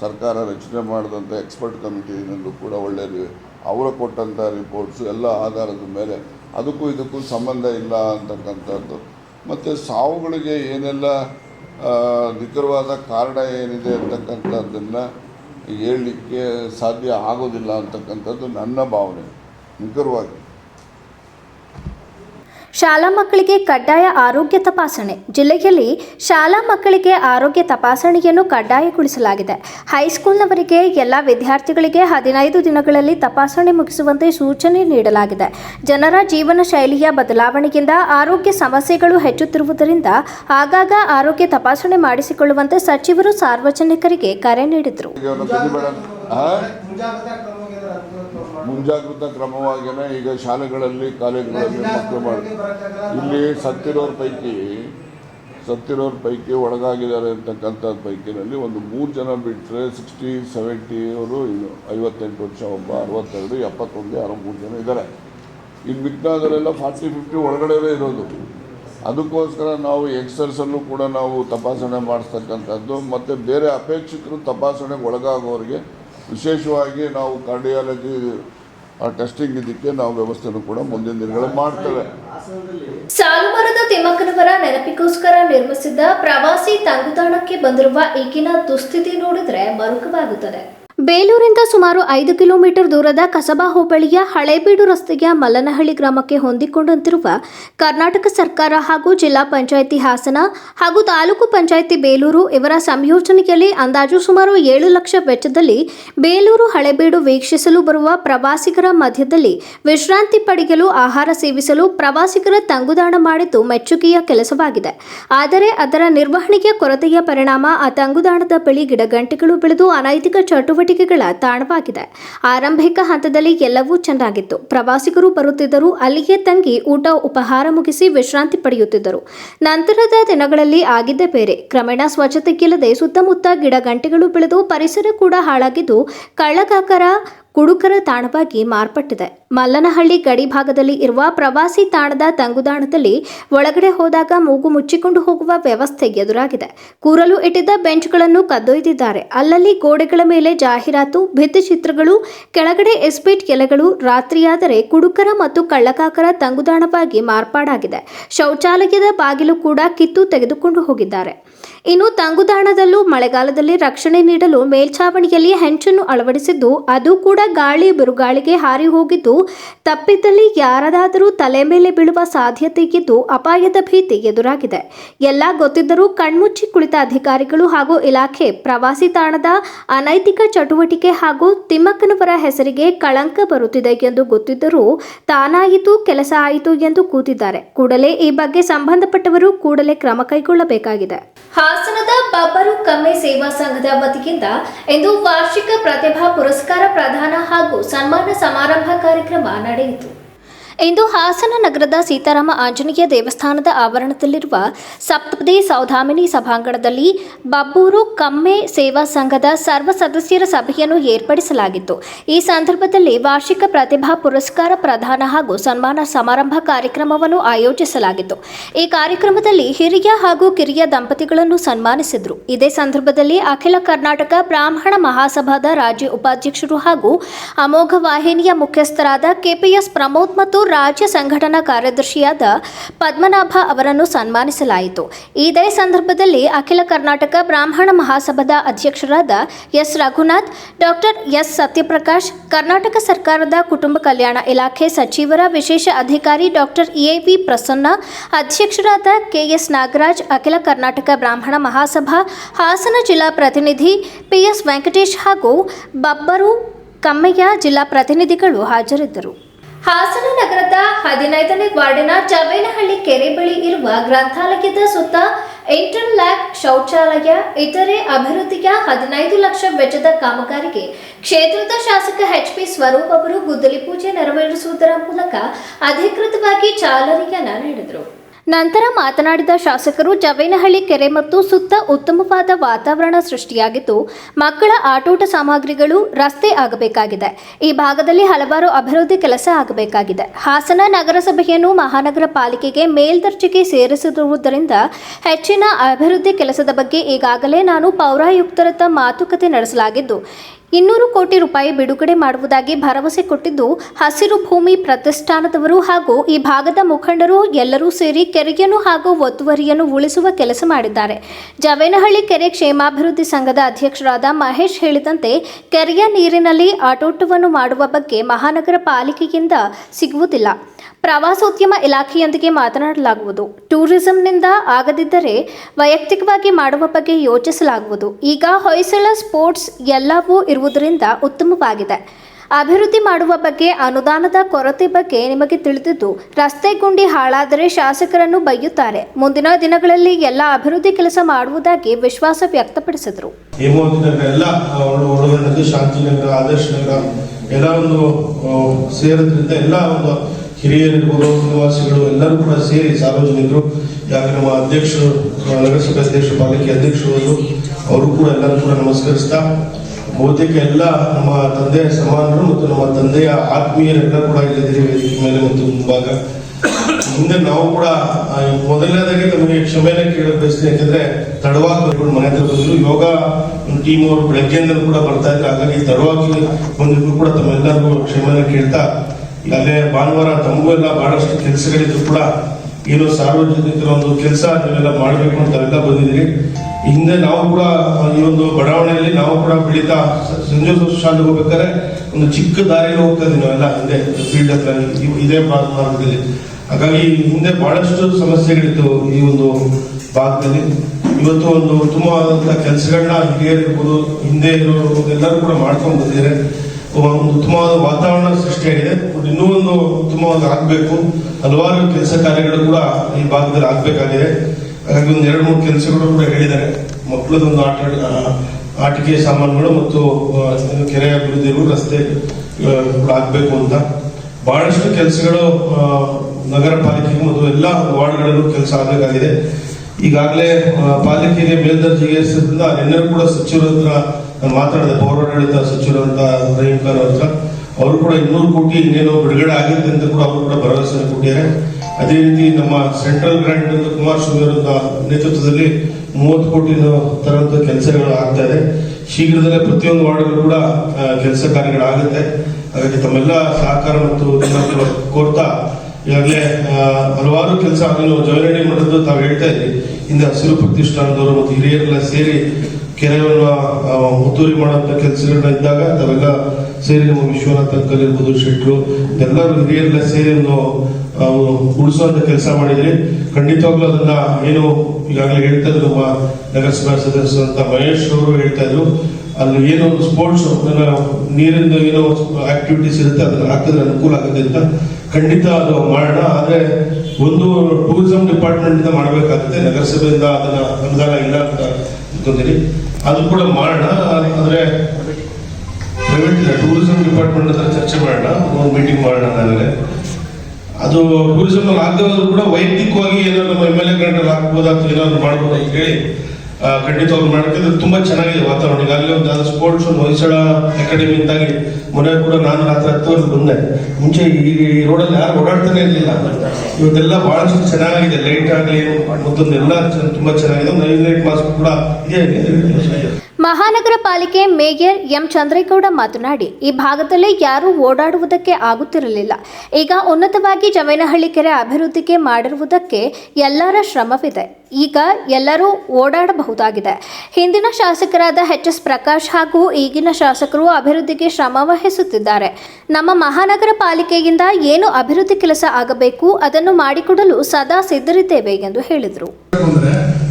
ಸರ್ಕಾರ ರಚನೆ ಮಾಡಿದಂಥ ಎಕ್ಸ್ಪರ್ಟ್ ಕಮಿಟಿನಲ್ಲೂ ಕೂಡ ಒಳ್ಳೆಯ ಅವರು ಕೊಟ್ಟಂಥ ರಿಪೋರ್ಟ್ಸು ಎಲ್ಲ ಆಧಾರದ ಮೇಲೆ ಅದಕ್ಕೂ ಇದಕ್ಕೂ ಸಂಬಂಧ ಇಲ್ಲ ಅಂತಕ್ಕಂಥದ್ದು. ಮತ್ತು ಸಾವುಗಳಿಗೆ ಏನೆಲ್ಲ ನಿಖರವಾದ ಕಾರಣ ಏನಿದೆ ಅಂತಕ್ಕಂಥದ್ದನ್ನು ಹೇಳಲಿಕ್ಕೆ ಸಾಧ್ಯ ಆಗೋದಿಲ್ಲ ಅಂತಕ್ಕಂಥದ್ದು ನನ್ನ ಭಾವನೆ. ನಿಖರವಾಗಿ. ಶಾಲಾ ಮಕ್ಕಳಿಗೆ ಕಡ್ಡಾಯ ಆರೋಗ್ಯ ತಪಾಸಣೆ. ಜಿಲ್ಲೆಯಲ್ಲಿ ಶಾಲಾ ಮಕ್ಕಳಿಗೆ ಆರೋಗ್ಯ ತಪಾಸಣೆಯನ್ನು ಕಡ್ಡಾಯಗೊಳಿಸಲಾಗಿದೆ. ಹೈಸ್ಕೂಲ್ನವರಿಗೆ ಎಲ್ಲ ವಿದ್ಯಾರ್ಥಿಗಳಿಗೆ ಹದಿನೈದು ದಿನಗಳಲ್ಲಿ ತಪಾಸಣೆ ಮುಗಿಸುವಂತೆ ಸೂಚನೆ ನೀಡಲಾಗಿದೆ. ಜನರ ಜೀವನ ಶೈಲಿಯ ಬದಲಾವಣೆಯಿಂದ ಆರೋಗ್ಯ ಸಮಸ್ಯೆಗಳು ಹೆಚ್ಚುತ್ತಿರುವುದರಿಂದ ಆಗಾಗ ಆರೋಗ್ಯ ತಪಾಸಣೆ ಮಾಡಿಸಿಕೊಳ್ಳುವಂತೆ ಸಚಿವರು ಸಾರ್ವಜನಿಕರಿಗೆ ಕರೆ ನೀಡಿದರು. ಮುಂಜಾಗ್ರತಾ ಕ್ರಮವಾಗಿಯೇ ಈಗ ಶಾಲೆಗಳಲ್ಲಿ ಕಾಲೇಜುಗಳಲ್ಲಿ ಮಕ್ಕಳು ಮಾಡಿ ಇಲ್ಲಿ ಸತ್ತಿರೋರ ಪೈಕಿ ಸತ್ತಿರೋರ ಪೈಕಿ ಒಳಗಾಗಿದ್ದಾರೆ ಅಂತಕ್ಕಂಥ ಪೈಕಿನಲ್ಲಿ ಒಂದು ಮೂರು ಜನ ಬಿಟ್ಟರೆ ಸಿಕ್ಸ್ಟಿ ಸೆವೆಂಟಿ ಅವರು ಇನ್ನು ಐವತ್ತೆಂಟು ವರ್ಷ ಒಬ್ಬ, ಅರವತ್ತೆರಡು, ಎಪ್ಪತ್ತೊಂದು, ಯಾರೋ ಮೂರು ಜನ ಇದ್ದಾರೆ. ಇನ್ನು ಮಿಕ್ಕಾದರೆಲ್ಲ ಫಾರ್ಟಿ ಫಿಫ್ಟಿ ಒಳಗಡೆನೇ ಇರೋದು. ಅದಕ್ಕೋಸ್ಕರ ನಾವು ಎಕ್ಸರ್ಸಲ್ಲೂ ಕೂಡ ನಾವು ತಪಾಸಣೆ ಮಾಡಿಸ್ತಕ್ಕಂಥದ್ದು, ಮತ್ತು ಬೇರೆ ಅಪೇಕ್ಷಿತರು ತಪಾಸಣೆಗೆ ಒಳಗಾಗೋರಿಗೆ ವಿಶೇಷವಾಗಿ ನಾವು ಕಾರ್ಡಿಯಾಲಜಿ ಟೆಸ್ಟಿಂಗ್ ಇದಕ್ಕೆ ನಾವು ವ್ಯವಸ್ಥೆನೂ ಕೂಡ ಮುಂದಿನ ದಿನಗಳು ಮಾಡ್ತೇವೆ. ಸಾಲುಮರದ ತಿಮ್ಮಕ್ಕನವರ ನೆನಪಿಗೋಸ್ಕರ ನಿರ್ಮಿಸಿದ್ದ ಪ್ರವಾಸಿ ತಂಗುದಾಣಕ್ಕೆ ಬಂದಿರುವ ಈಗಿನ ದುಸ್ಥಿತಿ ನೋಡಿದ್ರೆ ಮರುಕವಾಗುತ್ತದೆ. ಬೇಲೂರಿಂದ ಸುಮಾರು ಐದು ಕಿಲೋಮೀಟರ್ ದೂರದ ಕಸಬಾ ಹೋಬಳಿಯ ಹಳೇಬೀಡು ರಸ್ತೆಯ ಮಲ್ಲನಹಳ್ಳಿ ಗ್ರಾಮಕ್ಕೆ ಹೊಂದಿಕೊಂಡಂತಿರುವ ಕರ್ನಾಟಕ ಸರ್ಕಾರ ಹಾಗೂ ಜಿಲ್ಲಾ ಪಂಚಾಯಿತಿ ಹಾಸನ ಹಾಗೂ ತಾಲೂಕು ಪಂಚಾಯಿತಿ ಬೇಲೂರು ಇವರ ಸಂಯೋಜನೆಯಲ್ಲಿ ಅಂದಾಜು ಸುಮಾರು ಏಳು ಲಕ್ಷ ವೆಚ್ಚದಲ್ಲಿ ಬೇಲೂರು ಹಳೇಬೀಡು ವೀಕ್ಷಿಸಲು ಬರುವ ಪ್ರವಾಸಿಗರ ಮಧ್ಯದಲ್ಲಿ ವಿಶ್ರಾಂತಿ ಪಡೆಯಲು ಆಹಾರ ಸೇವಿಸಲು ಪ್ರವಾಸಿಗರ ತಂಗುದಾಣ ಮಾಡಿದ್ದು ಮೆಚ್ಚುಗೆಯ ಕೆಲಸವಾಗಿದೆ. ಆದರೆ ಅದರ ನಿರ್ವಹಣೆಯ ಕೊರತೆಯ ಪರಿಣಾಮ ಆ ತಂಗುದಾಣದ ಬಳಿ ಗಿಡಗಂಟೆಗಳು ಬೆಳೆದು ಅನೈತಿಕ ಚಟುವಟಿಕೆಗಳ ತಾಣವಾಗಿದೆ. ಆರಂಭಿಕ ಹಂತದಲ್ಲಿ ಎಲ್ಲವೂ ಚೆನ್ನಾಗಿತ್ತು. ಪ್ರವಾಸಿಗರು ಬರುತ್ತಿದ್ದರು ಅಲ್ಲಿಗೆ ತಂಗಿ ಊಟ, ಉಪಹಾರ ಮುಗಿಸಿ ವಿಶ್ರಾಂತಿ ಪಡೆಯುತ್ತಿದ್ದರು. ನಂತರದ ದಿನಗಳಲ್ಲಿ ಆಗಿದ್ದ ಬೇರೆ. ಕ್ರಮೇಣ ಸ್ವಚ್ಛತೆಗಿಲ್ಲದೆ ಸುತ್ತಮುತ್ತ ಗಿಡಗಂಟೆಗಳು ಬೆಳೆದು ಪರಿಸರ ಕೂಡ ಹಾಳಾಗಿದ್ದು ಕಳ್ಳಕಾಕರ ಕುಡುಕರ ತಾಣವಾಗಿ ಮಾರ್ಪಟ್ಟಿದೆ. ಮಲ್ಲನಹಳ್ಳಿ ಗಡಿ ಭಾಗದಲ್ಲಿ ಇರುವ ಪ್ರವಾಸಿ ತಾಣದ ತಂಗುದಾಣದಲ್ಲಿ ಒಳಗಡೆ ಹೋದಾಗ ಮೂಗು ಮುಚ್ಚಿಕೊಂಡು ಹೋಗುವ ವ್ಯವಸ್ಥೆ ಎದುರಾಗಿದೆ. ಕೂರಲು ಇಟ್ಟಿದ್ದ ಬೆಂಚ್ಗಳನ್ನು ಕದ್ದೊಯ್ದಿದ್ದಾರೆ. ಅಲ್ಲಲ್ಲಿ ಗೋಡೆಗಳ ಮೇಲೆ ಜಾಹೀರಾತು ಭಿತ್ತಿಚಿತ್ರಗಳು ಕೆಳಗಡೆ ಎಸ್ಪೀಟ್ ಎಲೆಗಳು ರಾತ್ರಿಯಾದರೆ ಕುಡುಕರ ಮತ್ತು ಕಳ್ಳಕಾಕರ ತಂಗುದಾಣವಾಗಿ ಮಾರ್ಪಾಡಾಗಿದೆ. ಶೌಚಾಲಯದ ಬಾಗಿಲು ಕೂಡ ಕಿತ್ತು ತೆಗೆದುಕೊಂಡು ಹೋಗಿದ್ದಾರೆ. ಇನ್ನು ತಂಗುದಾಣದಲ್ಲೂ ಮಳೆಗಾಲದಲ್ಲಿ ರಕ್ಷಣೆ ನೀಡಲು ಮೇಲ್ಛಾವಣಿಯಲ್ಲಿ ಹೆಂಚನ್ನು ಅಳವಡಿಸಿದ್ದು, ಅದು ಕೂಡ ಗಾಳಿ ಬಿರುಗಾಳಿಗೆ ಹಾರಿ ಹೋಗಿದ್ದು ತಪ್ಪಿದ್ದಲ್ಲಿ ಯಾರದಾದರೂ ತಲೆ ಮೇಲೆ ಬೀಳುವ ಸಾಧ್ಯತೆ ಇದ್ದು ಅಪಾಯದ ಭೀತಿ ಎದುರಾಗಿದೆ. ಎಲ್ಲ ಗೊತ್ತಿದ್ದರೂ ಕಣ್ಮುಚ್ಚಿ ಕುಳಿತ ಅಧಿಕಾರಿಗಳು ಹಾಗೂ ಇಲಾಖೆ, ಪ್ರವಾಸಿ ತಾಣದ ಅನೈತಿಕ ಚಟುವಟಿಕೆ ಹಾಗೂ ತಿಮ್ಮಕ್ಕನವರ ಹೆಸರಿಗೆ ಕಳಂಕ ಬರುತ್ತಿದೆ ಎಂದು ಗೊತ್ತಿದ್ದರೂ ತಾನಾಯಿತು ಕೆಲಸ ಆಯಿತು ಎಂದು ಕೂತಿದ್ದಾರೆ. ಕೂಡಲೇ ಈ ಬಗ್ಗೆ ಸಂಬಂಧಪಟ್ಟವರು ಕೂಡಲೇ ಕ್ರಮ ಕೈಗೊಳ್ಳಬೇಕಾಗಿದೆ. ಹಾಸನದ ಬಬ್ಬರು ಕಮ್ಮೆ ಸೇವಾ ಸಂಘದ ವತಿಯಿಂದ ಇಂದು ವಾರ್ಷಿಕ ಪ್ರತಿಭಾ ಪುರಸ್ಕಾರ ಪ್ರದಾನ ಹಾಗೂ ಸನ್ಮಾನ ಸಮಾರಂಭ ಕಾರ್ಯಕ್ರಮ ನಡೆಯಿತು ಇಂದು ಹಾಸನ ನಗರದ ಸೀತಾರಾಮ ಆಂಜನೇಯ ದೇವಸ್ಥಾನದ ಆವರಣದಲ್ಲಿರುವ ಸಪ್ತಪದಿ ಸೌಧಾಮಿನಿ ಸಭಾಂಗಣದಲ್ಲಿ ಬಬ್ಬೂರು ಕಮ್ಮೆ ಸೇವಾ ಸಂಘದ ಸರ್ವ ಸದಸ್ಯರ ಸಭೆಯನ್ನು ಏರ್ಪಡಿಸಲಾಗಿತ್ತು. ಈ ಸಂದರ್ಭದಲ್ಲಿ ವಾರ್ಷಿಕ ಪ್ರತಿಭಾ ಪುರಸ್ಕಾರ ಪ್ರದಾನ ಹಾಗೂ ಸನ್ಮಾನ ಸಮಾರಂಭ ಕಾರ್ಯಕ್ರಮವನ್ನು ಆಯೋಜಿಸಲಾಗಿತ್ತು. ಈ ಕಾರ್ಯಕ್ರಮದಲ್ಲಿ ಹಿರಿಯ ಹಾಗೂ ಕಿರಿಯ ದಂಪತಿಗಳನ್ನು ಸನ್ಮಾನಿಸಿದರು. ಇದೇ ಸಂದರ್ಭದಲ್ಲಿ ಅಖಿಲ ಕರ್ನಾಟಕ ಬ್ರಾಹ್ಮಣ ಮಹಾಸಭಾದ ರಾಜ್ಯ ಉಪಾಧ್ಯಕ್ಷರು ಹಾಗೂ ಅಮೋಘ ವಾಹಿನಿಯ ಮುಖ್ಯಸ್ಥರಾದ ಕೆಪಿಎಸ್ ಪ್ರಮೋದ್ ಮತ್ತು ರಾಜ್ಯ ಸಂಘಟನಾ ಕಾರ್ಯದರ್ಶಿಯಾದ ಪದ್ಮನಾಭ ಅವರನ್ನು ಸನ್ಮಾನಿಸಲಾಯಿತು. ಇದೇ ಸಂದರ್ಭದಲ್ಲಿ ಅಖಿಲ ಕರ್ನಾಟಕ ಬ್ರಾಹ್ಮಣ ಮಹಾಸಭಾದ ಅಧ್ಯಕ್ಷರಾದ S Raghunath doctor S Satyaprakash, Karnataka ಸರ್ಕಾರದ ಕುಟುಂಬ ಕಲ್ಯಾಣ ಇಲಾಖೆ ಸಚಿವರ ವಿಶೇಷ ಅಧಿಕಾರಿ ಡಾಕ್ಟರ್ ಎ ವಿ ಪ್ರಸನ್ನ, ಅಧ್ಯಕ್ಷರಾದ ಕೆಎಸ್ ನಾಗರಾಜ್, ಅಖಿಲ ಕರ್ನಾಟಕ ಬ್ರಾಹ್ಮಣ ಮಹಾಸಭಾ ಹಾಸನ ಜಿಲ್ಲಾ ಪ್ರತಿನಿಧಿ ಪಿಎಸ್ ವೆಂಕಟೇಶ್ ಹಾಗೂ ಬಬ್ಬರು ಕಮ್ಮಯ್ಯ ಜಿಲ್ಲಾ ಪ್ರತಿನಿಧಿಗಳು ಹಾಜರಿದ್ದರು. ಹಾಸನ ನಗರದ ಹದಿನೈದನೇ ವಾರ್ಡಿನ ಚವೇನಹಳ್ಳಿ ಕೆರೆ ಬಳಿ ಇರುವ ಗ್ರಂಥಾಲಯದ ಸುತ್ತ ಇಂಟರ್ಲ್ಯಾಕ್ ಶೌಚಾಲಯ, ಇತರೆ ಅಭಿವೃದ್ಧಿಯ ಹದಿನೈದು ಲಕ್ಷ ವೆಚ್ಚದ ಕಾಮಗಾರಿಗೆ ಕ್ಷೇತ್ರದ ಶಾಸಕ ಎಚ್ ಪಿ ಸ್ವರೂಪ್ ಅವರು ಗುದ್ದಲಿ ಪೂಜೆ ನೆರವೇರಿಸುವುದರ ಮೂಲಕ ಅಧಿಕೃತವಾಗಿ ಚಾಲನೆಯನ್ನ ನೀಡಿದರು. ನಂತರ ಮಾತನಾಡಿದ ಶಾಸಕರು ಜವೇನಹಳ್ಳಿ ಕೆರೆ ಮತ್ತು ಸುತ್ತ ಉತ್ತಮವಾದ ವಾತಾವರಣ ಸೃಷ್ಟಿಯಾಗಿದ್ದು, ಮಕ್ಕಳ ಆಟೋಟ ಸಾಮಗ್ರಿಗಳು ರಸ್ತೆ ಆಗಬೇಕಾಗಿದೆ. ಈ ಭಾಗದಲ್ಲಿ ಹಲವಾರು ಅಭಿವೃದ್ಧಿ ಕೆಲಸ ಆಗಬೇಕಾಗಿದೆ. ಹಾಸನ ನಗರಸಭೆಯನ್ನು ಮಹಾನಗರ ಪಾಲಿಕೆಗೆ ಮೇಲ್ದರ್ಜೆಗೆ ಸೇರಿಸಿರುವುದರಿಂದ ಹೆಚ್ಚಿನ ಅಭಿವೃದ್ಧಿ ಕೆಲಸದ ಬಗ್ಗೆ ಈಗಾಗಲೇ ನಾನು ಪೌರಾಯುಕ್ತರತ್ತ ಮಾತುಕತೆ ನಡೆಸಲಾಗಿದ್ದು ಇನ್ನೂರು ಕೋಟಿ ರೂಪಾಯಿ ಬಿಡುಗಡೆ ಮಾಡುವುದಾಗಿ ಭರವಸೆ ಕೊಟ್ಟಿದ್ದು, ಹಸಿರು ಭೂಮಿ ಪ್ರತಿಷ್ಠಾನದವರು ಹಾಗೂ ಈ ಭಾಗದ ಮುಖಂಡರು ಎಲ್ಲರೂ ಸೇರಿ ಕೆರೆಯನ್ನು ಹಾಗೂ ಒತ್ತುವರಿಯನ್ನು ಉಳಿಸುವ ಕೆಲಸ ಮಾಡಿದ್ದಾರೆ. ಜವೇನಹಳ್ಳಿ ಕೆರೆ ಕ್ಷೇಮಾಭಿವೃದ್ಧಿ ಸಂಘದ ಅಧ್ಯಕ್ಷರಾದ ಮಹೇಶ್ ಹೇಳಿದಂತೆ, ಕೆರೆಯ ನೀರಿನಲ್ಲಿ ಆಟೋಟವನ್ನು ಮಾಡುವ ಬಗ್ಗೆ ಮಹಾನಗರ ಪಾಲಿಕೆಯಿಂದ ಸಿಗುವುದಿಲ್ಲ. ಪ್ರವಾಸೋದ್ಯಮ ಇಲಾಖೆಯೊಂದಿಗೆ ಮಾತನಾಡಲಾಗುವುದು. ಟೂರಿಸಂನಿಂದ ಆಗದಿದ್ದರೆ ವೈಯಕ್ತಿಕವಾಗಿ ಮಾಡುವ ಬಗ್ಗೆ ಯೋಚಿಸಲಾಗುವುದು. ಈಗ ಹೊಯ್ಸಳ ಸ್ಪೋರ್ಟ್ಸ್ ಎಲ್ಲವೂ ಇರುವುದರಿಂದ ಉತ್ತಮವಾಗಿದೆ. ಅಭಿವೃದ್ಧಿ ಮಾಡುವ ಬಗ್ಗೆ, ಅನುದಾನದ ಕೊರತೆ ಬಗ್ಗೆ ನಿಮಗೆ ತಿಳಿದಿದ್ದು, ರಸ್ತೆ ಗುಂಡಿ ಹಾಳಾದರೆ ಶಾಸಕರನ್ನು ಬೈಯುತ್ತಾರೆ. ಮುಂದಿನ ದಿನಗಳಲ್ಲಿ ಎಲ್ಲ ಅಭಿವೃದ್ಧಿ ಕೆಲಸ ಮಾಡುವುದಾಗಿ ವಿಶ್ವಾಸ ವ್ಯಕ್ತಪಡಿಸಿದರು. ಶಾಂತಿನಗರ ಆದರ್ಶ ನಗರ ಎಲ್ಲ ಒಂದು ಸೇರೋದ್ರಿಂದ ಎಲ್ಲ ಒಂದು ಹಿರಿಯರಿರ್ಬೋದು ನಿವಾಸಿಗಳು ಎಲ್ಲರೂ ಕೂಡ ಸೇರಿ ಸಾರ್ವಜನಿಕರು ಯಾಕೆ ನಮ್ಮ ಅಧ್ಯಕ್ಷರು ನಗರಸಭೆ ಅಧ್ಯಕ್ಷರು, ಪಾಲಿಕೆ ಅಧ್ಯಕ್ಷರು ಅವರು ಕೂಡ ಎಲ್ಲರೂ ಕೂಡ ನಮಸ್ಕರಿಸ್ತಾ, ಬಹುತೇಕ ಎಲ್ಲ ನಮ್ಮ ತಂದೆಯ ಸಮಾನರು ಮತ್ತು ನಮ್ಮ ತಂದೆಯ ಆತ್ಮೀಯರೆಲ್ಲ ಕೂಡ ಇಲ್ಲಿದ್ದೀರಿ ವೇದಿಕೆ ಮೇಲೆ ಮತ್ತು ಮುಂಭಾಗ. ಮುಂದೆ ನಾವು ಕೂಡ ಮೊದಲನೇದಾಗಿ ನಮಗೆ ಕ್ಷಮೆಯನ್ನು ಕೇಳಲು ಬಯಸ್ತೀನಿ, ಯಾಕಂದ್ರೆ ತಡವಾಗಿ ಮನೆ ಹತ್ರ ಯೋಗ ಟೀಮ್ ಅವರು ಬೆಳಗ್ಗೆಯಿಂದ ಕೂಡ ಬರ್ತಾ ಇದ್ರು. ಹಾಗಾಗಿ ತಡವಾಗಿ ಬಂದಿದ್ರು ಕೂಡ ತಮ್ಮೆಲ್ಲರಿಗೂ ಕ್ಷಮೆಯನ್ನು ಕೇಳ್ತಾ ಈಗಾಗಲೇ ಭಾನುವಾರ ತಮಗೂ ಎಲ್ಲ ಬಹಳಷ್ಟು ಕೆಲಸಗಳಿದ್ರು ಕೂಡ ಏನು ಸಾರ್ವಜನಿಕರ ಒಂದು ಕೆಲಸ ನೀವೆಲ್ಲ ಮಾಡಬೇಕು ಅಂತ ಎಲ್ಲ ಬಂದಿದ್ದೀರಿ. ಹಿಂದೆ ನಾವು ಕೂಡ ಈ ಒಂದು ಬಡಾವಣೆಯಲ್ಲಿ ನಾವು ಕೂಡ ಬೆಳೀತಾ ಸಂಜೆ ಶಾಲೆಗೆ ಹೋಗ್ಬೇಕಾದ್ರೆ ಒಂದು ಚಿಕ್ಕ ದಾರಿಯಲ್ಲಿ ಹೋಗ್ತದೆ ನಾವೆಲ್ಲ ಹಿಂದೆ ಫೀಲ್ಡ್ ಹತ್ರ ಇದೇ ಮಾರ್ಗದಲ್ಲಿ ಹಾಗಾಗಿ ಹಿಂದೆ ಬಹಳಷ್ಟು ಸಮಸ್ಯೆಗಳಿತ್ತು ಈ ಒಂದು ಭಾಗದಲ್ಲಿ. ಇವತ್ತು ಒಂದು ಉತ್ತಮವಾದಂತಹ ಕೆಲಸಗಳನ್ನ ಹಿರಿಯರಿರ್ಬೋದು, ಹಿಂದೆ ಇರೋರು ಎಲ್ಲರೂ ಕೂಡ ಮಾಡ್ಕೊಂಡು ಬಂದಿದ್ದಾರೆ. ಒಂದು ಉತ್ತಮವಾದ ವಾತಾವರಣ ಸೃಷ್ಟಿಯಾಗಿದೆ. ಇನ್ನೂ ಒಂದು ಉತ್ತಮವಾಗಿ ಆಗಬೇಕು. ಹಲವಾರು ಕೆಲಸ ಕಾರ್ಯಗಳು ಕೂಡ ಈ ಭಾಗದಲ್ಲಿ ಆಗಬೇಕಾಗಿದೆ. ಹಾಗಾಗಿ ಒಂದು ಎರಡು ಮೂರು ಕೆಲಸಗಳು ಕೂಡ ಹೇಳಿದ್ದಾರೆ. ಮಕ್ಕಳದೊಂದು ಆಟ ಆಟಿಕೆ ಸಾಮಾನುಗಳು ಮತ್ತು ಕೆರೆ ಅಭಿವೃದ್ಧಿಗಳು ರಸ್ತೆ ಕೂಡ ಆಗಬೇಕು ಅಂತ. ಬಹಳಷ್ಟು ಕೆಲಸಗಳು ನಗರ ಪಾಲಿಕೆಗೆ ಮತ್ತು ಎಲ್ಲ ವಾರ್ಡ್ಗಳಲ್ಲೂ ಕೆಲಸ ಆಗಬೇಕಾಗಿದೆ. ಈಗಾಗಲೇ ಪಾಲಿಕೆಗೆ ಮೇಲ್ದರ್ಜೆಗೆ ಎಲ್ಲರೂ ಕೂಡ ಸಚಿವರ ಹತ್ರ ನಾನು ಮಾತಾಡಿದೆ ಪೌರಾಡಳಿತ ರಹೀಂ ಖಾನ್ ಅವ್ರ ಕೂಡ ಇನ್ನೂರು ಕೋಟಿ ಇನ್ನೇನು ಬಿಡುಗಡೆ ಆಗುತ್ತೆ ಅಂತ ಕೂಡ ಅವರು ಕೂಡ ಭರವಸೆ ಕೊಟ್ಟಿದ್ದಾರೆ. ಅದೇ ರೀತಿ ನಮ್ಮ ಸೆಂಟ್ರಲ್ ಗ್ರಾಂಟ್ ಅಂತ ಕುಮಾರಸ್ವಾಮಿ ಅವರ ನೇತೃತ್ವದಲ್ಲಿ ಮೂವತ್ತು ಕೋಟಿ ತರುವಂತ ಕೆಲಸಗಳು ಆಗ್ತಾ ಇದೆ. ಶೀಘ್ರದಲ್ಲೇ ಪ್ರತಿಯೊಂದು ವಾರ್ಡ್ಗಳು ಕೂಡ ಕೆಲಸ ಕಾರ್ಯಗಳಾಗುತ್ತೆ ಹಾಗಾಗಿ ತಮ್ಮೆಲ್ಲ ಸಹಕಾರ ಮತ್ತು ಕೋರ್ತಾ ಈಗಾಗಲೇ ಹಲವಾರು ಕೆಲಸ ನೀವು ಜವರಣಿ ಮಾಡೋದು ತಾವು ಹೇಳ್ತಾ ಇದ್ದೀವಿ ಹಿಂದೆ ಹಸಿರು ಪ್ರತಿಷ್ಠಾನದವರು ಮತ್ತು ಹಿರಿಯರೆಲ್ಲ ಸೇರಿ ಕೆರೆಯನ್ನು ಮುತ್ತೂರಿ ಮಾಡುವಂತ ಕೆಲಸಗಳನ್ನ ಇದ್ದಾಗ ತಾವೆಲ್ಲ ಸೇರಿ ನಮ್ಮ ವಿಶ್ವನಾಥ್ ಅಂಕಲ್ ಇರ್ಬೋದು ಶೆಟ್ರು ಎಲ್ಲರೂ ಹಿರಿಯರೆಲ್ಲ ಸೇರಿ ಒಂದು ಆ, ಉಳಿಸುವಂತ ಕೆಲಸ ಮಾಡಿದ್ರಿ. ಖಂಡಿತವಾಗ್ಲೂ ಅದನ್ನ ಏನು ಈಗಾಗಲೇ ಹೇಳ್ತಾ ಇದ್ರು ನಮ್ಮ ನಗರಸಭಾ ಸದಸ್ಯರಂತ ಮಹೇಶ್ ಅವರು ಹೇಳ್ತಾ ಇದ್ರು. ಅಲ್ಲಿ ಏನೋ ಒಂದು ಸ್ಪೋರ್ಟ್ಸ್ ನೀರಿಂದ ಏನೋ ಆಕ್ಟಿವಿಟೀಸ್ ಇರುತ್ತೆ ಅದನ್ನ ಹಾಕಿದ್ರೆ ಅನುಕೂಲ ಆಗುತ್ತೆ ಅಂತ ಖಂಡಿತ ಅದು ಮಾಡೋಣ. ಆದ್ರೆ ಒಂದು ಟೂರಿಸಂ ಡಿಪಾರ್ಟ್ಮೆಂಟ್ ಇಂದ ಮಾಡಬೇಕಾಗುತ್ತೆ. ನಗರಸಭೆಯಿಂದ ಅದನ್ನ ಅನುದಾನ ಇಲ್ಲ ಅಂತ ಅನ್ಕೊಂತೀನಿ ಅದು ಕೂಡ ಮಾಡೋಣ ಅಂದ್ರೆ ಪ್ರೈವೇಟ್ ಟೂರಿಸಂ ಡಿಪಾರ್ಟ್ಮೆಂಟ್ ಹತ್ರ ಚರ್ಚೆ ಮಾಡೋಣ, ಒಂದು ಮೀಟಿಂಗ್ ಮಾಡೋಣ ಅಂದ್ರೆ ಅದು ಟೂರಿಸಂ ಆಗದೇ ಆಗದೆ ಕೂಡ ವೈಯಕ್ತಿಕವಾಗಿ ಏನಾದ್ರು ನಮ್ಮ ಎಂ ಎಲ್ ಎ ಹಾಕ್ಬೋದು ಅಥವಾ ಏನಾದ್ರು ಮಾಡ್ಬೋದು ಅಂತ ಹೇಳಿ ಆ, ಖಂಡಿತವಾಗ್ಲೂ ಮಾಡಕ್ಕೆ ಇದು ತುಂಬಾ ಚೆನ್ನಾಗಿದೆ ವಾತಾವರಣ. ಈಗಾಗಲೇ ಒಂದು ಸ್ಪೋರ್ಟ್ಸ್ ಒಂದು ಹೊಯ್ಸಳ ಅಕಾಡೆಮಿ ಅಂತಾಗಿ ಮೊನ್ನೆ ಕೂಡ ನಾನು ರಾತ್ರಿ ಹತ್ತುವರೆಗೆ ಬಂದೆ. ಮುಂಚೆ ಈ ರೋಡಲ್ಲಿ ಯಾರು ಓಡಾಡ್ತಾನೆ ಇರಲಿಲ್ಲ. ಇವತ್ತೆಲ್ಲ ಬಹಳಷ್ಟು ಚೆನ್ನಾಗಿದೆ. ಲೈಟ್ ಆಗಲಿ ಮತ್ತೊಂದು ಎಲ್ಲ ತುಂಬಾ ಚೆನ್ನಾಗಿದೆ. ಒಂದು ಐದು ಮಾಸ್ಕ್ ಕೂಡ ಇದೆ. ಮಹಾನಗರ ಪಾಲಿಕೆ ಮೇಯರ್ ಎಂ ಚಂದ್ರೇಗೌಡ ಮಾತನಾಡಿ, ಈ ಭಾಗದಲ್ಲಿ ಯಾರೂ ಓಡಾಡುವುದಕ್ಕೆ ಆಗುತ್ತಿರಲಿಲ್ಲ. ಈಗ ಉನ್ನತವಾಗಿ ಜವೇನಹಳ್ಳಿ ಕೆರೆ ಅಭಿವೃದ್ಧಿಗೆ ಮಾಡಿರುವುದಕ್ಕೆ ಎಲ್ಲರ ಶ್ರಮವಿದೆ. ಈಗ ಎಲ್ಲರೂ ಓಡಾಡಬಹುದಾಗಿದೆ. ಹಿಂದಿನ ಶಾಸಕರಾದ ಎಚ್ ಎಸ್ ಪ್ರಕಾಶ್ ಹಾಗೂ ಈಗಿನ ಶಾಸಕರು ಅಭಿವೃದ್ಧಿಗೆ ಶ್ರಮ ವಹಿಸುತ್ತಿದ್ದಾರೆ. ನಮ್ಮ ಮಹಾನಗರ ಪಾಲಿಕೆಯಿಂದ ಏನು ಅಭಿವೃದ್ಧಿ ಕೆಲಸ ಆಗಬೇಕು ಅದನ್ನು ಮಾಡಿಕೊಡಲು ಸದಾ ಸಿದ್ಧರಿದ್ದೇವೆ ಎಂದು ಹೇಳಿದರು.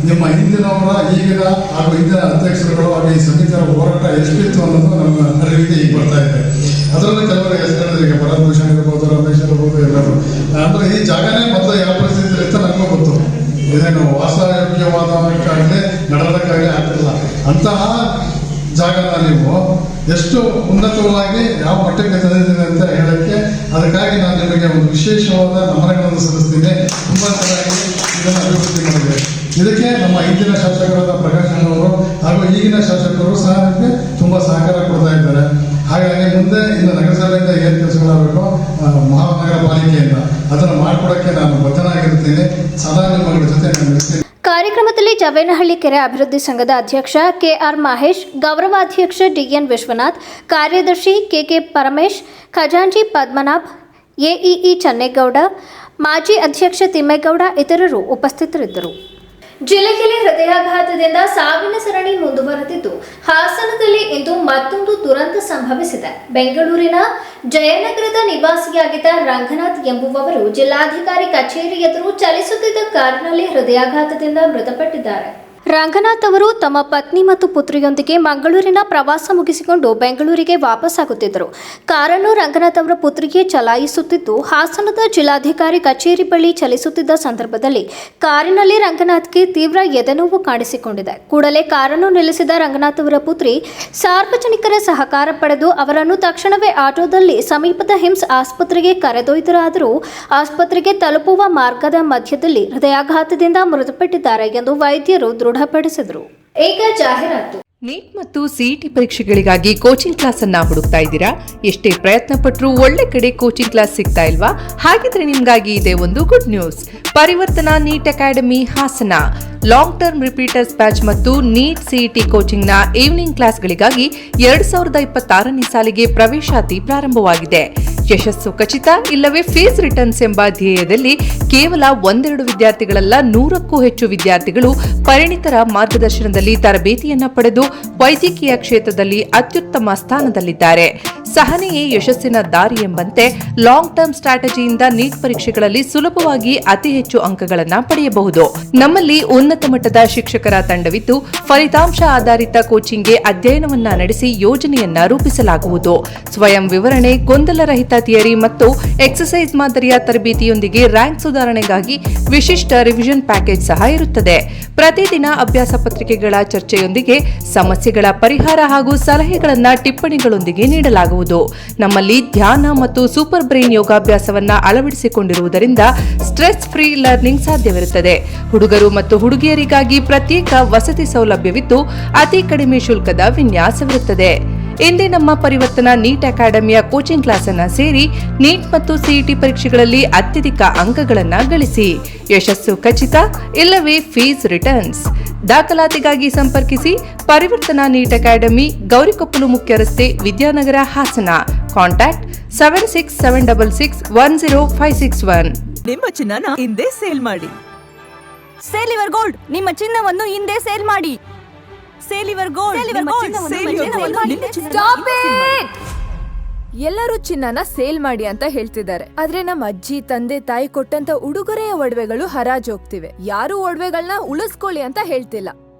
ನಿಮ್ಮ ಹಿಂದಿನವರ, ಈಗಿನ ಹಾಗೂ ಹಿಂದಿನ ಅಧ್ಯಕ್ಷರುಗಳು ಹಾಗೂ ಈ ಸಮಿತಿಯ ಹೋರಾಟ ಎಷ್ಟಿತ್ತು ಅನ್ನೋದು ನಮ್ಮ ಅರಿವಿಗೆ ಈಗ ಬರ್ತಾ ಇದೆ. ಅದರಲ್ಲೂ ಕೆಲವರು ಹೆಸರು ಈಗ ಪರಮಭೂಷಣ್ ಇರ್ಬೋದು, ರಮೇಶ್ ಇರ್ಬೋದು, ಎಲ್ಲರೂ. ಅಂದ್ರೆ ಈ ಜಾಗನೇ ಮೊದಲು ಯಾವ ಪರಿಸ್ಥಿತಿ ಇರುತ್ತೆ ನನಗೂ ಗೊತ್ತು. ಇದೇನು ವಾಸಯೋಗ್ಯವಾದಕ್ಕಾಗಲಿ ನಡೋದಕ್ಕಾಗಲಿ ಆಗ್ತಿಲ್ಲ. ಅಂತಹ ಜಾಗನ ನೀವು ಎಷ್ಟು ಉನ್ನತವಾಗಿ ಯಾವ ಮಟ್ಟಕ್ಕೆ ತಂದಿದ್ದೀನಿ ಅಂತ ಹೇಳಕ್ಕೆ ಅದಕ್ಕಾಗಿ ನಾನು ನಿಮಗೆ ಒಂದು ವಿಶೇಷವಾದ ನಮನಗಳನ್ನು ಸಲ್ಲಿಸ್ತೇನೆ. ತುಂಬಾ ಚೆನ್ನಾಗಿ ಇದನ್ನು ಅಭಿವೃದ್ಧಿ ಮಾಡಿದೆ. ಇದಕ್ಕೆ ನಮ್ಮ ಹಿಂದಿನ ಶಾಸಕರಾದ ಪ್ರಕಾಶ್ ಅವರು ಹಾಗೂ ಈಗಿನ ಶಾಸಕರು ಸಹ ನಿಮಗೆ ತುಂಬಾ ಸಹಕಾರ ಕೊಡ್ತಾ ಇದ್ದಾರೆ. ಹಾಗಾಗಿ ಮುಂದೆ ಇನ್ನು ನಗರಸಭೆಯಿಂದ ಏನು ಕೆಲಸಗಳಾಗಬೇಕು? ಮಹಾನಗರ ಪಾಲಿಕೆಯಿಂದ. ಅದನ್ನು ಮಾಡಿಕೊಡಕ್ಕೆ ನಾನು ಬದ್ಧನಾಗಿರ್ತೀನಿ ಸದಾ ನಿಮ್ಮಗಳ ಜೊತೆ ನಾನು ಕಾರ್ಯಕ್ರಮ ಕಾರ್ಯಕ್ರಮದಲ್ಲಿ ಜವೇನಹಳ್ಳಿ ಕೆರೆ ಅಭಿವೃದ್ಧಿ ಸಂಘದ ಅಧ್ಯಕ್ಷ ಕೆಆರ್ ಮಹೇಶ್ ಗೌರವಾಧ್ಯಕ್ಷ ಡಿಎನ್ ವಿಶ್ವನಾಥ್, ಕಾರ್ಯದರ್ಶಿ ಕೆಕೆ ಪರಮೇಶ್, ಖಜಾಂಚಿ ಪದ್ಮನಾಭ್, ಎಇಇ ಚನ್ನೇಗೌಡ, ಮಾಜಿ ಅಧ್ಯಕ್ಷ ತಿಮ್ಮೇಗೌಡ ಇತರರು ಉಪಸ್ಥಿತರಿದ್ದರು. ಜಿಲ್ಲೆಯಲ್ಲಿ ಹೃದಯಾಘಾತದಿಂದ ಸಾವಿನ ಸರಣಿ ಮುಂದುವರೆದಿದ್ದು, ಹಾಸನದಲ್ಲಿ ಇಂದು ಮತ್ತೊಂದು ದುರಂತ ಸಂಭವಿಸಿದೆ. ಬೆಂಗಳೂರಿನ ಜಯನಗರದ ನಿವಾಸಿಯಾಗಿದ್ದ ರಂಗನಾಥ್ ಎಂಬುವವರು ಜಿಲ್ಲಾಧಿಕಾರಿ ಕಚೇರಿ ಎದುರು ಚಲಿಸುತ್ತಿದ್ದ ಕಾರಿನಲ್ಲಿ ಹೃದಯಾಘಾತದಿಂದ ಮೃತಪಟ್ಟಿದ್ದಾರೆ. ರಂಗನಾಥ್ ಅವರು ತಮ್ಮ ಪತ್ನಿ ಮತ್ತು ಪುತ್ರಿಯೊಂದಿಗೆ ಮಂಗಳೂರಿನ ಪ್ರವಾಸ ಮುಗಿಸಿಕೊಂಡು ಬೆಂಗಳೂರಿಗೆ ವಾಪಸ್ಸಾಗುತ್ತಿದ್ದರು ಕಾರನ್ನು ರಂಗನಾಥ್ ಅವರ ಪುತ್ರಿಗೆ ಚಲಾಯಿಸುತ್ತಿದ್ದು, ಹಾಸನದ ಜಿಲ್ಲಾಧಿಕಾರಿ ಕಚೇರಿ ಬಳಿ ಚಲಿಸುತ್ತಿದ್ದ ಸಂದರ್ಭದಲ್ಲಿ ಕಾರಿನಲ್ಲಿ ರಂಗನಾಥ್ಗೆ ತೀವ್ರ ಎದೆನೋವು ಕಾಣಿಸಿಕೊಂಡಿದೆ. ಕೂಡಲೇ ಕಾರನ್ನು ನಿಲ್ಲಿಸಿದ ರಂಗನಾಥ್ ಅವರ ಪುತ್ರಿ ಸಾರ್ವಜನಿಕರ ಸಹಕಾರ ಪಡೆದು ಅವರನ್ನು ತಕ್ಷಣವೇ ಆಟೋದಲ್ಲಿ ಸಮೀಪದ ಹಿಮ್ಸ್ ಆಸ್ಪತ್ರೆಗೆ ಕರೆದೊಯ್ದರಾದರೂ ಆಸ್ಪತ್ರೆಗೆ ತಲುಪುವ ಮಾರ್ಗದ ಮಧ್ಯದಲ್ಲಿ ಹೃದಯಾಘಾತದಿಂದ ಮೃತಪಟ್ಟಿದ್ದಾರೆ ಎಂದು ವೈದ್ಯರು ದೃಢಪಡಿಸಿದರು. ಈಗ ಜಾಹೀರಾತು. ನೀಟ್ ಮತ್ತು ಸಿಇಟಿ ಪರೀಕ್ಷೆಗಳಿಗಾಗಿ ಕೋಚಿಂಗ್ ಕ್ಲಾಸ್ ಅನ್ನ ಹುಡುಕ್ತಾ ಇದ್ದೀರಾ? ಎಷ್ಟೇ ಪ್ರಯತ್ನ ಪಟ್ಟರೂ ಒಳ್ಳೆ ಕಡೆ ಕೋಚಿಂಗ್ ಕ್ಲಾಸ್ ಸಿಗ್ತಾ ಇಲ್ವಾ? ಹಾಗಿದ್ರೆ ನಿಮ್ಗಾಗಿ ಇದೆ ಒಂದು good news Parivartana NEET academy Hassan. Long term repeaters batch ಮತ್ತು ನೀಟ್ ಸಿಇಟಿ ಕೋಚಿಂಗ್ನ ಈವ್ನಿಂಗ್ ಕ್ಲಾಸ್ಗಳಿಗಾಗಿ ಎರಡ್ ಸಾವಿರದ ಇಪ್ಪತ್ತಾರನೇ ಸಾಲಿಗೆ ಪ್ರವೇಶಾತಿ ಪ್ರಾರಂಭವಾಗಿದೆ. ಯಶಸ್ಸು ಖಚಿತ, ಇಲ್ಲವೇ ಫೀಸ್ ರಿಟರ್ನ್ಸ್ ಎಂಬ ಧ್ಯೇಯದಲ್ಲಿ ಕೇವಲ ಒಂದೆರಡು ವಿದ್ಯಾರ್ಥಿಗಳಲ್ಲ ನೂರಕ್ಕೂ ಹೆಚ್ಚು ವಿದ್ಯಾರ್ಥಿಗಳು ಪರಿಣಿತರ ಮಾರ್ಗದರ್ಶನದಲ್ಲಿ ತರಬೇತಿಯನ್ನ ಪಡೆದು ವೈದ್ಯಕೀಯ ಕ್ಷೇತ್ರದಲ್ಲಿ ಅತ್ಯುತ್ತಮ ಸ್ಥಾನದಲ್ಲಿದ್ದಾರೆ. ಸಹನೆಯೇ ಯಶಸ್ಸಿನ ದಾರಿ ಎಂಬಂತೆ ಲಾಂಗ್ ಟರ್ಮ್ ಸ್ಟ್ರಾಟಜಿಯಿಂದ ನೀಟ್ ಪರೀಕ್ಷೆಗಳಲ್ಲಿ ಸುಲಭವಾಗಿ ಅತಿ ಹೆಚ್ಚು ಅಂಕಗಳನ್ನು ಪಡೆಯಬಹುದು. ನಮ್ಮಲ್ಲಿ ಉನ್ನತ ಮಟ್ಟದ ಶಿಕ್ಷಕರ ತಂಡವಿದ್ದು, ಫಲಿತಾಂಶ ಆಧಾರಿತ ಕೋಚಿಂಗ್ಗೆ ಅಧ್ಯಯನವನ್ನ ನಡೆಸಿ ಯೋಜನೆಯನ್ನ ರೂಪಿಸಲಾಗುವುದು. ಸ್ವಯಂ ವಿವರಣೆ, ಗೊಂದಲರಹಿತ ಥಿಯರಿ ಮತ್ತು ಎಕ್ಸಸೈಸ್ ಮಾದರಿಯ ತರಬೇತಿಯೊಂದಿಗೆ ರ್ಯಾಂಕ್ ಸುಧಾರಣೆಗಾಗಿ ವಿಶಿಷ್ಟ ರಿವಿಷನ್ ಪ್ಯಾಕೇಜ್ ಸಹ ಇರುತ್ತದೆ. ಪ್ರತಿದಿನ ಅಭ್ಯಾಸ ಪತ್ರಿಕೆಗಳ ಚರ್ಚೆಯೊಂದಿಗೆ ಸಮಸ್ಯೆಗಳ ಪರಿಹಾರ ಹಾಗೂ ಸಲಹೆಗಳನ್ನ ಟಿಪ್ಪಣಿಗಳೊಂದಿಗೆ ನೀಡಲಾಗುವುದು. ನಮ್ಮಲ್ಲಿ ಧ್ಯಾನ ಮತ್ತು ಸೂಪರ್ ಬ್ರೈನ್ ಯೋಗಾಭ್ಯಾಸವನ್ನ ಅಳವಡಿಸಿಕೊಂಡಿರುವುದರಿಂದ ಸ್ಟ್ರೆಸ್ ಫ್ರೀ ಲರ್ನಿಂಗ್ ಸಾಧ್ಯವಿರುತ್ತದೆ. ಹುಡುಗರು ಮತ್ತು ಹುಡುಗಿಯರಿಗಾಗಿ ಪ್ರತ್ಯೇಕ ವಸತಿ ಸೌಲಭ್ಯವಿದ್ದು, ಅತಿ ಕಡಿಮೆ ಶುಲ್ಕದ ವಿನ್ಯಾಸವಿರುತ್ತದೆ. ಇಂದೇ ನಮ್ಮ ಪರಿವರ್ತನ ನೀಟ್ ಅಕಾಡೆಮಿಯ ಕೋಚಿಂಗ್ ಕ್ಲಾಸ್ ಅನ್ನ ಸೇರಿ ನೀಟ್ ಮತ್ತು ಸಿಇಟಿ ಪರೀಕ್ಷೆಗಳಲ್ಲಿ ಅತ್ಯಧಿಕ ಅಂಕಗಳನ್ನು ಗಳಿಸಿ. ಯಶಸ್ಸು ಖಚಿತ, ಇಲ್ಲವೇ ಫೀಸ್ ರಿಟರ್ನ್ಸ್. ದಾಖಲಾತಿಗಾಗಿ ಸಂಪರ್ಕಿಸಿ ಪರಿವರ್ತನಾ ನೀಟ್ ಅಕಾಡೆಮಿ ಗೌರಿಕೊಪ್ಪಲು ಮುಖ್ಯ ರಸ್ತೆ Vidyanagar Hassan. Contact seven six seven double six one zero five six one. ನಿಮ್ಮ ಚಿನ್ನನ ಹಿಂದೆ ಸೇಲ್ ಮಾಡಿ. ಸೇಲ್ ಇವರ್ ಗೋಲ್ಡ್ ನಿಮ್ಮ ಚಿನ್ನವನ್ನು ಹಿಂದೆ ಸೇಲ್ ಮಾಡಿ. ಸೇಲ್ ಇವರ್ ಗೋಲ್ಡ್! ಎಲ್ಲರೂ ಚಿನ್ನನ ಸೇಲ್ ಮಾಡಿ ಅಂತ ಹೇಳ್ತಿದ್ದಾರೆ. ಆದ್ರೆ ನಮ್ಮ ಅಜ್ಜಿ ತಂದೆ ತಾಯಿ ಕೊಟ್ಟಂತ ಉಡುಗೊರೆಯ ಒಡವೆಗಳು ಹರಾಜೋಗ್ತಿವೆ. ಯಾರು ಒಡವೆಗಳನ್ನ ಉಳಿಸ್ಕೊಳ್ಳಿ ಅಂತ ಹೇಳ್ತಿಲ್ಲ.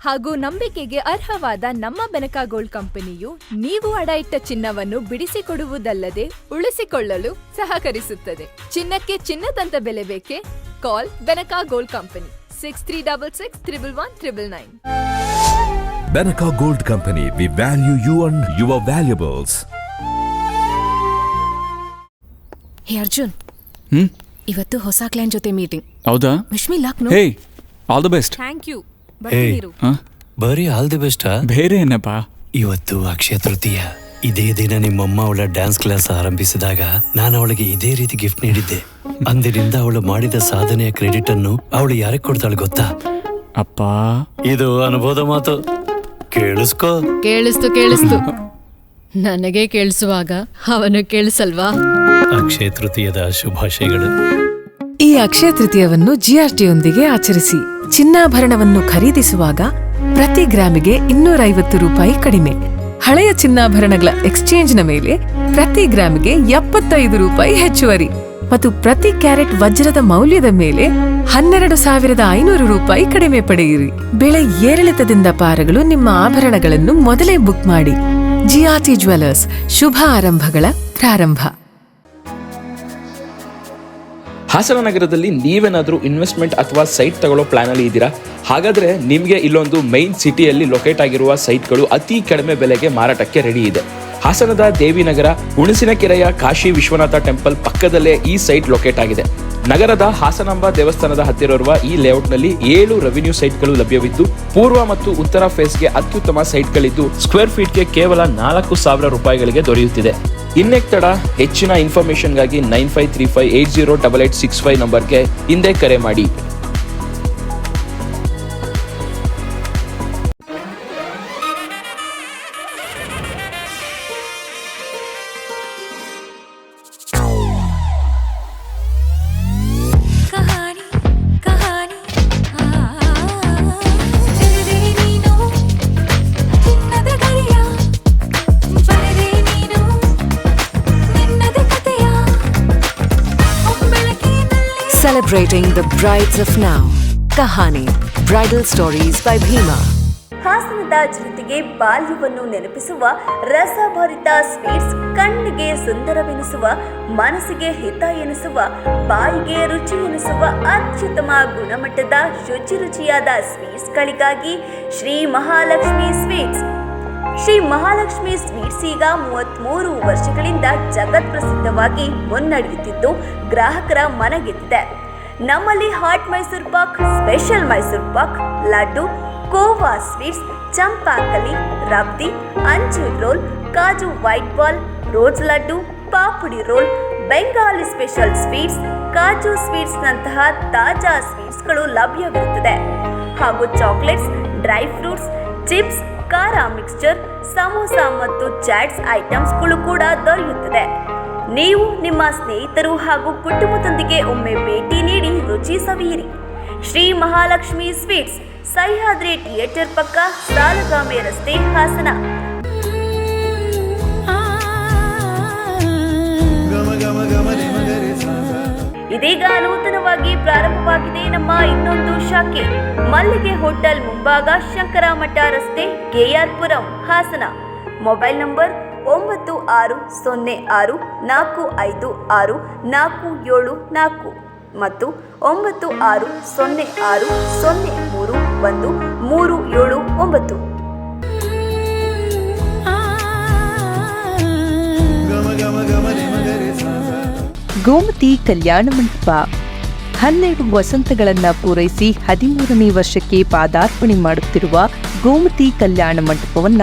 ಹಾಗೂ ನಂಬಿಕೆಗೆ ಅರ್ಹವಾದ ನಮ್ಮ ಬೆನಕ ಗೋಲ್ಡ್ ಕಂಪನಿಯು ನೀವು ಅಡ ಇಟ್ಟ ಚಿನ್ನವನ್ನು ಬಿಡಿಸಿಕೊಡುವುದಲ್ಲದೆ ಉಳಿಸಿಕೊಳ್ಳಲು ಸಹಕರಿಸುತ್ತದೆ. ಚಿನ್ನಕ್ಕೆ ಚಿನ್ನದಂತ ಬೆಲೆ ಬೇಕೆ? Call Benaka gold company six three double six triple one triple nine. Benaka gold company we value you and your valuables hey Arjun hmm? ಇವತ್ತು ಹೊಸ ಕ್ಲೈಂಟ್ ಜೊತೆ ಮೀಟಿಂಗ್ ಹೌದಾ? Wish me luck no hey all the best thank you ಏಯ್. ಬರೀ all the best ಬೇರೆ ಏನಪ್ಪ ಇವತ್ತು ಅಕ್ಷಯ ತೃತೀಯ. ಇದೇ ದಿನ ನಿಮ್ಮಮ್ಮ ಅವಳ ಡ್ಯಾನ್ಸ್ ಕ್ಲಾಸ್ ಆರಂಭಿಸಿದಾಗ ನಾನು ಅವಳಿಗೆ ಇದೇ ರೀತಿ ಗಿಫ್ಟ್ ನೀಡಿದ್ದೆ. ಅಂದಿನಿಂದ ಅವಳು ಮಾಡಿದ ಸಾಧನೆಯ ಕ್ರೆಡಿಟ್ ಅನ್ನು ಅವಳು ಯಾರಿಗೆ ಕೊಡ್ತಾಳೆ ಗೊತ್ತಾ? ಅಪ್ಪ. ಇದು ಅನುಭವದ ಮಾತು. ಕೇಳಿಸ್ಕೋ. ಕೇಳಿಸ್ತು ಕೇಳಿಸ್ತು. ನನಗೆ ಕೇಳಿಸುವಾಗ ಅವನು ಕೇಳಿಸಲ್ವಾ? ಅಕ್ಷಯ ತೃತೀಯದ ಶುಭಾಶಯಗಳು. ಈ ಅಕ್ಷಯ ತೃತೀಯವನ್ನು ಜಿಆರ್ಟಿಯೊಂದಿಗೆ ಆಚರಿಸಿ. ಚಿನ್ನಾಭರಣವನ್ನು ಖರೀದಿಸುವಾಗ ಪ್ರತಿ ಗ್ರಾಮಿಗೆ ಇನ್ನೂರೈವತ್ತು ರೂಪಾಯಿ ಕಡಿಮೆ. ಹಳೆಯ ಚಿನ್ನಾಭರಣಗಳ ಎಕ್ಸ್ಚೇಂಜ್ನ ಮೇಲೆ ಪ್ರತಿ ಗ್ರಾಮಿಗೆ ಎಪ್ಪತ್ತೈದು ರೂಪಾಯಿ ಹೆಚ್ಚುವರಿ ಮತ್ತು ಪ್ರತಿ ಕ್ಯಾರೆಟ್ ವಜ್ರದ ಮೌಲ್ಯದ ಮೇಲೆ ಹನ್ನೆರಡು ಸಾವಿರದ ಐನೂರು ರೂಪಾಯಿ ಕಡಿಮೆ ಪಡೆಯಿರಿ. ಬೆಳೆ ಏರಿಳಿತದಿಂದ ಪಾರಗಳು ನಿಮ್ಮ ಆಭರಣಗಳನ್ನು ಮೊದಲೇ ಬುಕ್ ಮಾಡಿ. ಜಿಯಾತಿ ಜ್ಯುವೆಲರ್ಸ್ ಶುಭ ಆರಂಭಗಳ ಪ್ರಾರಂಭ. ಹಾಸನ ನಗರದಲ್ಲಿ ನೀವೇನಾದರೂ ಇನ್ವೆಸ್ಟ್ಮೆಂಟ್ ಅಥವಾ ಸೈಟ್ ತಗೊಳ್ಳೋ ಪ್ಲಾನಲ್ಲಿ ಇದ್ದೀರಾ? ಹಾಗಾದರೆ ನಿಮಗೆ ಇಲ್ಲೊಂದು ಮೈನ್ ಸಿಟಿಯಲ್ಲಿ ಲೊಕೇಟ್ ಆಗಿರುವ ಸೈಟ್ಗಳು ಅತಿ ಕಡಿಮೆ ಬೆಲೆಗೆ ಮಾರಾಟಕ್ಕೆ ರೆಡಿ ಇದೆ. ಹಾಸನದ ದೇವಿನಗರ, ಹುಣಸಿನಕೆರೆಯ ಕಾಶಿ ವಿಶ್ವನಾಥ ಟೆಂಪಲ್ ಪಕ್ಕದಲ್ಲೇ ಈ ಸೈಟ್ ಲೊಕೇಟ್ ಆಗಿದೆ. ನಗರದ ಹಾಸನಾಂಬ ದೇವಸ್ಥಾನದ ಹತ್ತಿರ ಇರುವ ಈ ಲೇಔಟ್ನಲ್ಲಿ ಏಳು ರೆವಿನ್ಯೂ ಸೈಟ್ಗಳು ಲಭ್ಯವಿದ್ದು, ಪೂರ್ವ ಮತ್ತು ಉತ್ತರ ಫೇಸ್ಗೆ ಅತ್ಯುತ್ತಮ ಸೈಟ್ಗಳಿದ್ದು ಸ್ಕ್ವೇರ್ ಫೀಟ್ಗೆ ಕೇವಲ ನಾಲ್ಕು ಸಾವಿರ ರೂಪಾಯಿಗಳಿಗೆ ದೊರೆಯುತ್ತಿದೆ. ಇನ್ನೆಕ್ ತಡ ಹೆಚ್ಚಿನ ಇನ್ಫಾರ್ಮೇಶನ್ಗಾಗಿ nine five three five eight zero double eight six five ನಂಬರ್ಗೆ ಹಿಂದೆ ಕರೆ ಮಾಡಿ. Celebrating the brides of now. Kahani, Bridal Stories by Bhima. ಹಾಸನದ ಜನತೆಗೆ ಬಾಲ್ಯವನ್ನು ನೆನಪಿಸುವ ರಸಭರಿತ ಸ್ವೀಟ್ಸ್, ಕಣ್ಣಿಗೆ ಸುಂದರವೆನಿಸುವ, ಮನಸ್ಸಿಗೆ ಹಿತ ಎನಿಸುವ, ಬಾಯಿಗೆ ರುಚಿ ಎನಿಸುವ ಅತ್ಯುತ್ತಮ ಗುಣಮಟ್ಟದ ಶುಚಿ ರುಚಿಯಾದ ಸ್ವೀಟ್ಸ್ಗಳಿಗಾಗಿ ಶ್ರೀ ಮಹಾಲಕ್ಷ್ಮಿ ಸ್ವೀಟ್ಸ್ ಶ್ರೀ ಮಹಾಲಕ್ಷ್ಮಿ ಸ್ವೀಟ್ಸ್ ಈಗ ಮೂವತ್ತ್ಮೂರು ವರ್ಷಗಳಿಂದ ಜಗತ್ ಪ್ರಸಿದ್ಧವಾಗಿ ಮುನ್ನಡೆಯುತ್ತಿದ್ದು, ಗ್ರಾಹಕರ ಮನಗೆದ್ದಿದೆ ನಮ್ಮಲ್ಲಿ hot Mysore pak special Mysore pak laddu khova sweets champakali rabdi anjeer roll kaju white ball rose laddu papdi roll Bengali special sweets kaju ಸ್ವೀಟ್ಸ್ನಂತಹ ತಾಜಾ ಸ್ವೀಟ್ಸ್ಗಳು ಲಭ್ಯವಿರುತ್ತದೆ. ಹಾಗೂ ಚಾಕ್ಲೇಟ್ಸ್ ಡ್ರೈ ಫ್ರೂಟ್ಸ್ ಚಿಪ್ಸ್ ಖಾರ ಮಿಕ್ಸ್ಚರ್ ಸಮೋಸ ಮತ್ತು ಚಾಟ್ಸ್ ಐಟಮ್ಸ್ಗಳು ಕೂಡ ದೊರೆಯುತ್ತದೆ. ನೀವು ನಿಮ್ಮ ಸ್ನೇಹಿತರು ಹಾಗೂ ಕುಟುಂಬದೊಂದಿಗೆ ಒಮ್ಮೆ ಭೇಟಿ ನೀಡಿ ರುಚಿ ಸವಿಯಿರಿ ಶ್ರೀ ಮಹಾಲಕ್ಷ್ಮಿ ಸ್ವೀಟ್ಸ್ ಸಹ್ಯಾದ್ರಿ ಥಿಯೇಟರ್ ಪಕ್ಕ ಸಾಲಗಾಮೆ ರಸ್ತೆ ಹಾಸನ. ಇದೀಗ ನೂತನವಾಗಿ ಪ್ರಾರಂಭವಾಗಿದೆ ನಮ್ಮ ಇನ್ನೊಂದು ಶಾಖೆ. ಮಲ್ಲಿಗೆ ಹೋಟೆಲ್ ಮುಂಭಾಗ ಶಂಕರಮಠ ರಸ್ತೆ KR Puram Hassan. Mobile number ಒಂಬತ್ತು ಆರು ಸೊನ್ನೆ ಆರು ನಾಲ್ಕು ಐದು ಆರು ನಾಲ್ಕು ಏಳು ನಾಲ್ಕು ಮತ್ತು ಒಂಬತ್ತು ಆರು ಸೊನ್ನೆ ಆರು ಸೊನ್ನೆ ಮೂರು ಒಂದು ಮೂರು ಏಳು ಒಂಬತ್ತು. ಗೋಮತಿ ಕಲ್ಯಾಣ ಮಂಟಪ. ಹನ್ನೆರಡು ವಸಂತಗಳನ್ನು ಪೂರೈಸಿ ಹದಿಮೂರನೇ ವರ್ಷಕ್ಕೆ ಪಾದಾರ್ಪಣೆ ಮಾಡುತ್ತಿರುವ ಗೋಮತಿ ಕಲ್ಯಾಣ ಮಂಟಪವನ್ನ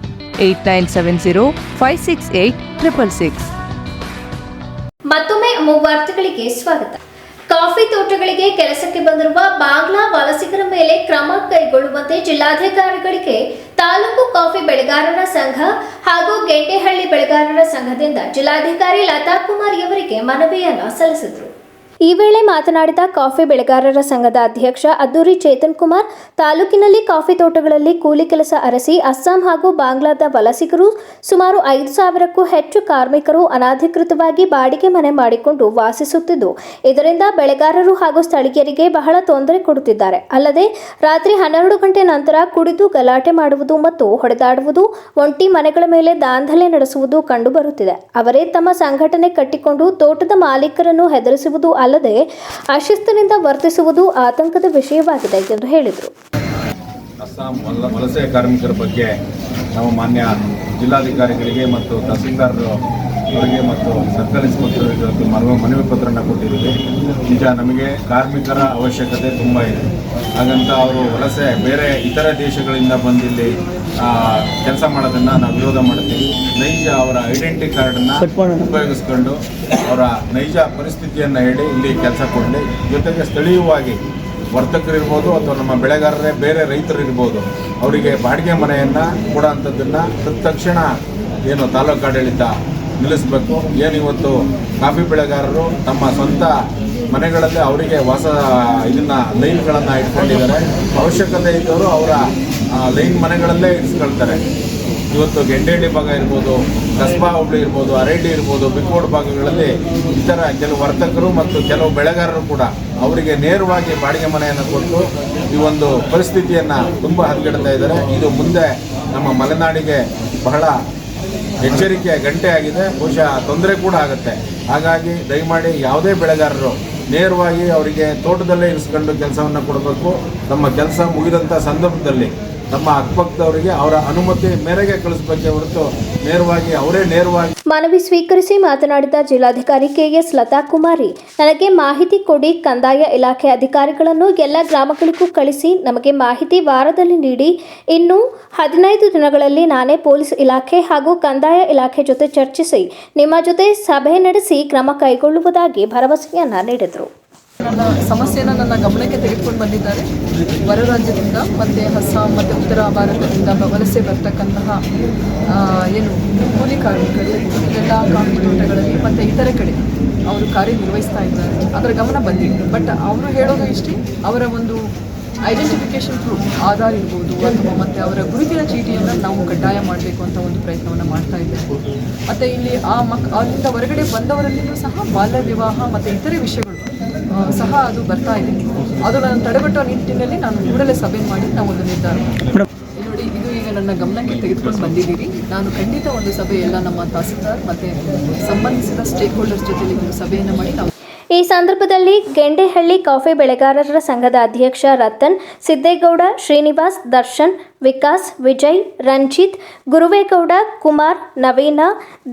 Eight nine seven zero five six eight triple six. ಮತ್ತೊಮ್ಮೆ ವಾರ್ತೆಗಳಿಗೆ ಸ್ವಾಗತ. ಕಾಫಿ ತೋಟಗಳಿಗೆ ಕೆಲಸಕ್ಕೆ ಬಂದಿರುವ ಬಾಂಗ್ಲಾ ವಲಸಿಗರ ಮೇಲೆ ಕ್ರಮ ಕೈಗೊಳ್ಳುವಂತೆ ಜಿಲ್ಲಾಧಿಕಾರಿಗಳಿಗೆ ತಾಲೂಕು ಕಾಫಿ ಬೆಳೆಗಾರರ ಸಂಘ ಹಾಗೂ ಗೆಂಡೆಹಳ್ಳಿ ಬೆಳೆಗಾರರ ಸಂಘದಿಂದ ಜಿಲ್ಲಾಧಿಕಾರಿ ಲತಾ ಕುಮಾರಿ ಅವರಿಗೆ ಮನವಿಯನ್ನು ಸಲ್ಲಿಸಿದರು. ಈ ವೇಳೆ ಮಾತನಾಡಿದ ಕಾಫಿ ಬೆಳೆಗಾರರ ಸಂಘದ ಅಧ್ಯಕ್ಷ ಅದ್ದೂರಿ ಚೇತನ್ ಕುಮಾರ್, ತಾಲೂಕಿನಲ್ಲಿ ಕಾಫಿ ತೋಟಗಳಲ್ಲಿ ಕೂಲಿ ಕೆಲಸ ಅರಸಿ ಅಸ್ಸಾಂ ಹಾಗೂ ಬಾಂಗ್ಲಾದ ವಲಸಿಗರು ಸುಮಾರು ಐದು ಸಾವಿರಕ್ಕೂ ಹೆಚ್ಚು ಕಾರ್ಮಿಕರು ಅನಧಿಕೃತವಾಗಿ ಬಾಡಿಗೆ ಮನೆ ಮಾಡಿಕೊಂಡು ವಾಸಿಸುತ್ತಿದ್ದು, ಇದರಿಂದ ಬೆಳೆಗಾರರು ಹಾಗೂ ಸ್ಥಳೀಯರಿಗೆ ಬಹಳ ತೊಂದರೆ ಕೊಡುತ್ತಿದ್ದಾರೆ. ಅಲ್ಲದೆ, ರಾತ್ರಿ ಹನ್ನೆರಡು ಗಂಟೆ ನಂತರ ಕುಡಿದು ಗಲಾಟೆ ಮಾಡುವುದು ಮತ್ತು ಹೊಡೆದಾಡುವುದು, ಒಂಟಿ ಮನೆಗಳ ಮೇಲೆ ದಾಂಧಲೆ ನಡೆಸುವುದು ಕಂಡುಬರುತ್ತಿದೆ. ಅವರೇ ತಮ್ಮ ಸಂಘಟನೆ ಕಟ್ಟಿಕೊಂಡು ತೋಟದ ಮಾಲೀಕರನ್ನು ಹೆದರಿಸುವುದು ಅಲ್ಲದೆ ಅಶಿಸ್ತಿನಿಂದ ವರ್ತಿಸುವುದು ಆತಂಕದ ವಿಷಯವಾಗಿದೆ ಎಂದು ಹೇಳಿದರು. ಅಸ್ಸಾಂ ವಲ ವಲಸೆ ಕಾರ್ಮಿಕರ ಬಗ್ಗೆ ನಮ್ಮ ಮಾನ್ಯ ಜಿಲ್ಲಾಧಿಕಾರಿಗಳಿಗೆ ಮತ್ತು ತಹಸೀಲ್ದಾರರು ಅವರಿಗೆ ಮತ್ತು ಸರ್ಕಾರಿ ಇನ್ಸ್ಪೆಕ್ಟರ್ಗೆ ಮನವಿ ಮನವಿ ಪತ್ರನ ಕೊಟ್ಟಿದ್ದೀವಿ. ನಿಜ ನಮಗೆ ಕಾರ್ಮಿಕರ ಅವಶ್ಯಕತೆ ತುಂಬ ಇದೆ. ಹಾಗಂತ ಅವರು ವಲಸೆ ಬೇರೆ ಇತರ ದೇಶಗಳಿಂದ ಬಂದಿಲ್ಲಿ ಕೆಲಸ ಮಾಡೋದನ್ನು ನಾವು ವಿರೋಧ ಮಾಡ್ತೀವಿ ನೈಜ ಅವರ ಐಡೆಂಟಿ ಕಾರ್ಡನ್ನು ಉಪಯೋಗಿಸ್ಕೊಂಡು ಅವರ ನೈಜ ಪರಿಸ್ಥಿತಿಯನ್ನು ಹೇಳಿ ಇಲ್ಲಿ ಕೆಲಸ ಕೊಡಲಿ. ಜೊತೆಗೆ ಸ್ಥಳೀಯವಾಗಿ ವರ್ತಕರಿರ್ಬೋದು ಅಥವಾ ನಮ್ಮ ಬೆಳೆಗಾರರೇ ಬೇರೆ ರೈತರು ಇರ್ಬೋದು, ಅವರಿಗೆ ಬಾಡಿಗೆ ಮನೆಯನ್ನು ಕೊಡೋಂಥದ್ದನ್ನು ತತ್ಕ್ಷಣ ಏನು ತಾಲೂಕು ಆಡಳಿತ ನಿಲ್ಲಿಸಬೇಕು. ಏನು ಇವತ್ತು ಕಾಫಿ ಬೆಳೆಗಾರರು ತಮ್ಮ ಸ್ವಂತ ಮನೆಗಳಲ್ಲೇ ಅವರಿಗೆ ವಾಸ ಇದನ್ನು ಲೈನ್ಗಳನ್ನು ಇಟ್ಕೊಂಡಿದ್ದಾರೆ. ಅವಶ್ಯಕತೆ ಇದ್ದವರು ಅವರ ಲೈನ್ ಮನೆಗಳಲ್ಲೇ ಇರಿಸ್ಕೊಳ್ತಾರೆ ಇವತ್ತು ಗೆಂಡೇಡಿ ಭಾಗ ಇರ್ಬೋದು ಕಸ್ಬಾ ಹೋಬಳಿ ಇರ್ಬೋದು ಅರೇಡಿ ಇರ್ಬೋದು, ಬಿಕ್ಕೋಡ್ ಭಾಗಗಳಲ್ಲಿ ಇತರ ಕೆಲವು ವರ್ತಕರು ಮತ್ತು ಕೆಲವು ಬೆಳೆಗಾರರು ಕೂಡ ಅವರಿಗೆ ನೇರವಾಗಿ ಬಾಡಿಗೆ ಮನೆಯನ್ನು ಕೊಟ್ಟು ಈ ಒಂದು ಪರಿಸ್ಥಿತಿಯನ್ನು ತುಂಬ ಹದಗೆಡ್ತಾ ಇದ್ದಾರೆ. ಇದು ಮುಂದೆ ನಮ್ಮ ಮಲೆನಾಡಿಗೆ ಬಹಳ ಎಚ್ಚರಿಕೆಯ ಗಂಟೆ ಆಗಿದೆ ಬಹುಶಃ ತೊಂದರೆ ಕೂಡ ಆಗುತ್ತೆ. ಹಾಗಾಗಿ ದಯಮಾಡಿ ಯಾವುದೇ ಬೆಳೆಗಾರರು ನೇರವಾಗಿ ಅವರಿಗೆ ತೋಟದಲ್ಲೇ ಇರಿಸ್ಕೊಂಡು ಕೆಲಸವನ್ನು ಕೊಡಬೇಕು. ತಮ್ಮ ಕೆಲಸ ಮುಗಿದಂಥ ಸಂದರ್ಭದಲ್ಲಿ ತಮ್ಮ ಅಕ್ಕಪಕ್ಕದವರಿಗೆ ಅವರ ಅನುಮತಿ ಮೇರೆಗೆ ಕಳಿಸಬೇಕೆ ಹೊರತು ನೇರವಾಗಿ ಅವರೇ ನೇರವಾಗಿ ಮನವಿ ಸ್ವೀಕರಿಸಿ ಮಾತನಾಡಿದ ಜಿಲ್ಲಾಧಿಕಾರಿ ಕೆಎಸ್ ಲತಾ ಕುಮಾರಿ, ನನಗೆ ಮಾಹಿತಿ ಕೊಡಿ, ಕಂದಾಯ ಇಲಾಖೆ ಅಧಿಕಾರಿಗಳನ್ನು ಎಲ್ಲ ಗ್ರಾಮಗಳಿಗೂ ಕಳಿಸಿ, ನಮಗೆ ಮಾಹಿತಿ ವಾರದಲ್ಲಿ ನೀಡಿ. ಇನ್ನು ಹದಿನೈದು ದಿನಗಳಲ್ಲಿ ನಾನೇ ಪೊಲೀಸ್ ಇಲಾಖೆ ಹಾಗೂ ಕಂದಾಯ ಇಲಾಖೆ ಜೊತೆ ಚರ್ಚಿಸಿ, ನಿಮ್ಮ ಜೊತೆ ಸಭೆ ನಡೆಸಿ ಕ್ರಮ ಕೈಗೊಳ್ಳುವುದಾಗಿ ಭರವಸೆಯನ್ನ ನೀಡಿದರು. ನನ್ನ ಸಮಸ್ಯೆಯನ್ನು ನನ್ನ ಗಮನಕ್ಕೆ ತೆಗೆದುಕೊಂಡು ಬಂದಿದ್ದಾರೆ. ಹೊರ ರಾಜ್ಯದಿಂದ ಮತ್ತು ಅಸ್ಸಾಂ ಮತ್ತು ಉತ್ತರ ಭಾರತದಿಂದ ವಲಸೆ ಬರ್ತಕ್ಕಂತಹ ಏನು ಕೂಲಿ ಕಾರ್ಮಿಕರು, ಇದೆಲ್ಲ ಕಾಫಿ ತೋಟಗಳಲ್ಲಿ ಮತ್ತು ಇತರ ಕಡೆ ಅವರು ಕಾರ್ಯನಿರ್ವಹಿಸ್ತಾ ಇದ್ದಾರೆ. ಅದರ ಗಮನ ಬಂದಿತ್ತು ಬಟ್ ಅವರು ಹೇಳೋದು ಇಷ್ಟೇ, ಅವರ ಒಂದು ಐಡೆಂಟಿಫಿಕೇಶನ್ ಪ್ರೂಫ್ ಆಧಾರ್ ಇರ್ಬೋದು ಅಥವಾ ಮತ್ತು ಅವರ ಗುರುತಿನ ಚೀಟಿಯನ್ನು ನಾವು ಕಡ್ಡಾಯ ಮಾಡಬೇಕು ಅಂತ ಒಂದು ಪ್ರಯತ್ನವನ್ನು ಮಾಡ್ತಾ ಇದ್ದೇವೆ. ಮತ್ತು ಇಲ್ಲಿ ಆ ಮಕ್, ಅಲ್ಲಿಂದ ಹೊರಗಡೆ ಬಂದವರಲ್ಲಿಯೂ ಸಹ ಬಾಲ್ಯ ವಿವಾಹ ಮತ್ತು ಇತರೆ ವಿಷಯಗಳು ಸಹ ಅದು ಬರ್ತಾ ಇದೆ. ಅದು ನಾನು ತಡೆಗಟ್ಟುವ ನಿಟ್ಟಿನಲ್ಲಿ ನಾನು ಕೂಡಲೇ ಸಭೆ ಮಾಡಿ ನಾವು ಒಂದು ನಿರ್ಧಾರ. ನೋಡಿ ಇದು ಈಗ ನನ್ನ ಗಮನಕ್ಕೆ ತೆಗೆದುಕೊಂಡು ಬಂದಿದ್ದೀರಿ. ನಾನು ಖಂಡಿತ ಒಂದು ಸಭೆ ಎಲ್ಲ ನಮ್ಮ ತಹಸೀಲ್ದಾರ್ ಮತ್ತು ಸಂಬಂಧಿಸಿದ ಸ್ಟೇಕ್ ಹೋಲ್ಡರ್ಸ್ ಜೊತೆಲಿ ಒಂದು ಸಭೆಯನ್ನು ಮಾಡಿ ನಾವು ಈ ಸಂದರ್ಭದಲ್ಲಿ ಗೆಂಡೆಹಳ್ಳಿ ಕಾಫಿ ಬೆಳೆಗಾರರ ಸಂಘದ ಅಧ್ಯಕ್ಷ ರತನ್ ಸಿದ್ದೇಗೌಡ ಶ್ರೀನಿವಾಸ್ ದರ್ಶನ್ ವಿಕಾಸ್ ವಿಜಯ್ ರಂಜಿತ್ ಗುರುವೇಗೌಡ ಕುಮಾರ್ ನವೀನ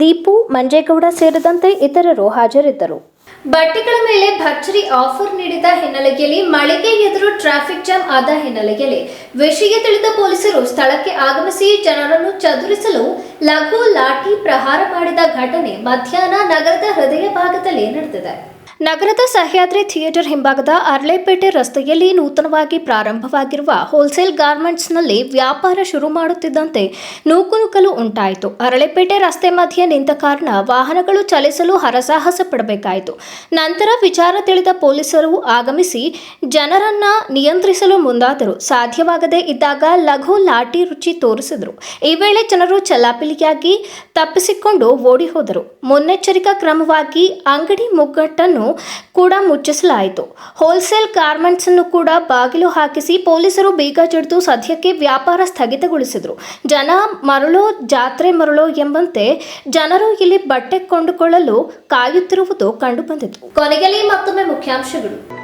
ದೀಪು ಮಂಜೇಗೌಡ ಸೇರಿದಂತೆ ಇತರರು ಹಾಜರಿದ್ದರು. ಬಟ್ಟೆಗಳ ಮೇಲೆ ಭರ್ಜರಿ ಆಫರ್ ನೀಡಿದ ಹಿನ್ನೆಲೆಯಲ್ಲಿ ಮಳಿಗೆ ಎದುರು ಟ್ರಾಫಿಕ್ ಜಾಮ್ ಆದ ಹಿನ್ನೆಲೆಯಲ್ಲಿ ವಿಷಯ ತಿಳಿದ ಪೊಲೀಸರು ಸ್ಥಳಕ್ಕೆ ಆಗಮಿಸಿ ಜನರನ್ನು ಚದುರಿಸಲು ಲಘು ಲಾಠಿ ಪ್ರಹಾರ ಮಾಡಿದ ಘಟನೆ ಮಧ್ಯಾಹ್ನ ನಗರದ ಹೃದಯ ಭಾಗದಲ್ಲಿ ನಡೆದಿದೆ. ನಗರದ ಸಹ್ಯಾದ್ರಿ ಥಿಯೇಟರ್ ಹಿಂಭಾಗದ ಅರ್ಲೆಪೇಟೆ ರಸ್ತೆಯಲ್ಲಿ ನೂತನವಾಗಿ ಪ್ರಾರಂಭವಾಗಿರುವ ಹೋಲ್ಸೇಲ್ ಗಾರ್ಮೆಂಟ್ಸ್ನಲ್ಲಿ ವ್ಯಾಪಾರ ಶುರು ಮಾಡುತ್ತಿದ್ದಂತೆ ನೂಕುನುಕಲು ಉಂಟಾಯಿತು. ಅರಳೆಪೇಟೆ ರಸ್ತೆ ಮಧ್ಯೆ ನಿಂತ ಕಾರಣ ವಾಹನಗಳು ಚಲಿಸಲು ಹರಸಾಹಸ ಪಡಬೇಕಾಯಿತು. ನಂತರ ವಿಚಾರ ತಿಳಿದ ಪೊಲೀಸರು ಆಗಮಿಸಿ ಜನರನ್ನ ನಿಯಂತ್ರಿಸಲು ಮುಂದಾದರು. ಸಾಧ್ಯವಾಗದೇ ಇದ್ದಾಗ ಲಘು ಲಾಠಿ ರುಚಿ ತೋರಿಸಿದರು. ಈ ವೇಳೆ ಜನರು ಚಲ್ಲಾಪಿಲಿಯಾಗಿ ತಪ್ಪಿಸಿಕೊಂಡು ಓಡಿ ಹೋದರು. ಮುನ್ನೆಚ್ಚರಿಕಾ ಕ್ರಮವಾಗಿ ಅಂಗಡಿ ಮುಗ್ಗಟ್ಟನ್ನು ಕೂಡ ಮುಚ್ಚಿಸಲಾಯಿತು. ಹೋಲ್ಸೇಲ್ ಗಾರ್ಮೆಂಟ್ಸ್ ಅನ್ನು ಕೂಡ ಬಾಗಿಲು ಹಾಕಿಸಿ ಪೊಲೀಸರು ಬೀಗ ಜಡಿದು ಸದ್ಯಕ್ಕೆ ವ್ಯಾಪಾರ ಸ್ಥಗಿತಗೊಳಿಸಿದರು. ಜನ ಮರಳೋ ಜಾತ್ರೆ ಮರಳೋ ಎಂಬಂತೆ ಜನರು ಇಲ್ಲಿ ಬಟ್ಟೆ ಕೊಂಡುಕೊಳ್ಳಲು ಕಾಯುತ್ತಿರುವುದು ಕಂಡುಬಂದಿತು. ಕೊನೆಯಲ್ಲಿ ಮತ್ತೊಮ್ಮೆ ಮುಖ್ಯಾಂಶಗಳು.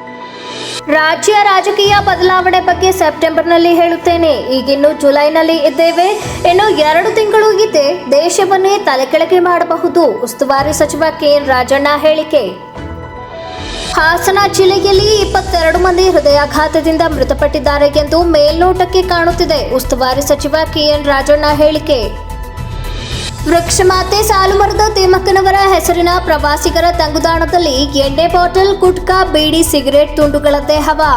ರಾಜ್ಯ ರಾಜಕೀಯ ಬದಲಾವಣೆ ಬಗ್ಗೆ ಸೆಪ್ಟೆಂಬರ್ನಲ್ಲಿ ಹೇಳುತ್ತೇನೆ. ಈಗಿನ್ನು ಜುಲೈನಲ್ಲಿ ಇದ್ದೇವೆ. ಇನ್ನು ಎರಡು ತಿಂಗಳು ಇದೆ. ದೇಶವನ್ನೇ ತಲೆಕೆಳಗೆ ಮಾಡಬಹುದು. ಉಸ್ತುವಾರಿ ಸಚಿವ ಕೆಎನ್ ರಾಜಣ್ಣ ಹೇಳಿಕೆ. ಹಾಸನ ಜಿಲ್ಲೆಯಲ್ಲಿ ಇಪ್ಪತ್ತೆರಡು ಮಂದಿ ಹೃದಯಾಘಾತದಿಂದ ಮೃತಪಟ್ಟಿದ್ದಾರೆ ಎಂದು ಮೇಲ್ನೋಟಕ್ಕೆ ಕಾಣುತ್ತಿದೆ. ಉಸ್ತುವಾರಿ ಸಚಿವ ಕೆಎನ್ ರಾಜಣ್ಣ ಹೇಳಿಕೆ. ವೃಕ್ಷಮಾತೆ ಸಾಲುಮರದ ತಿಮ್ಮಕ್ಕನವರ ಹೆಸರಿನ ಪ್ರವಾಸಿಗರ ತಂಗುದಾಣದಲ್ಲಿ ಎಣ್ಣೆ ಬಾಟಲ್, ಗುಟ್ಕಾ, ಬೀಡಿ, ಸಿಗರೇಟ್, ತುಂಡುಗಳದ್ದೇ ಹವಾ.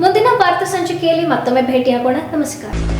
ಮುಂದಿನ ವಾರ್ತಾ ಸಂಚಿಕೆಯಲ್ಲಿ ಮತ್ತೊಮ್ಮೆ ಭೇಟಿಯಾಗೋಣ. ನಮಸ್ಕಾರ.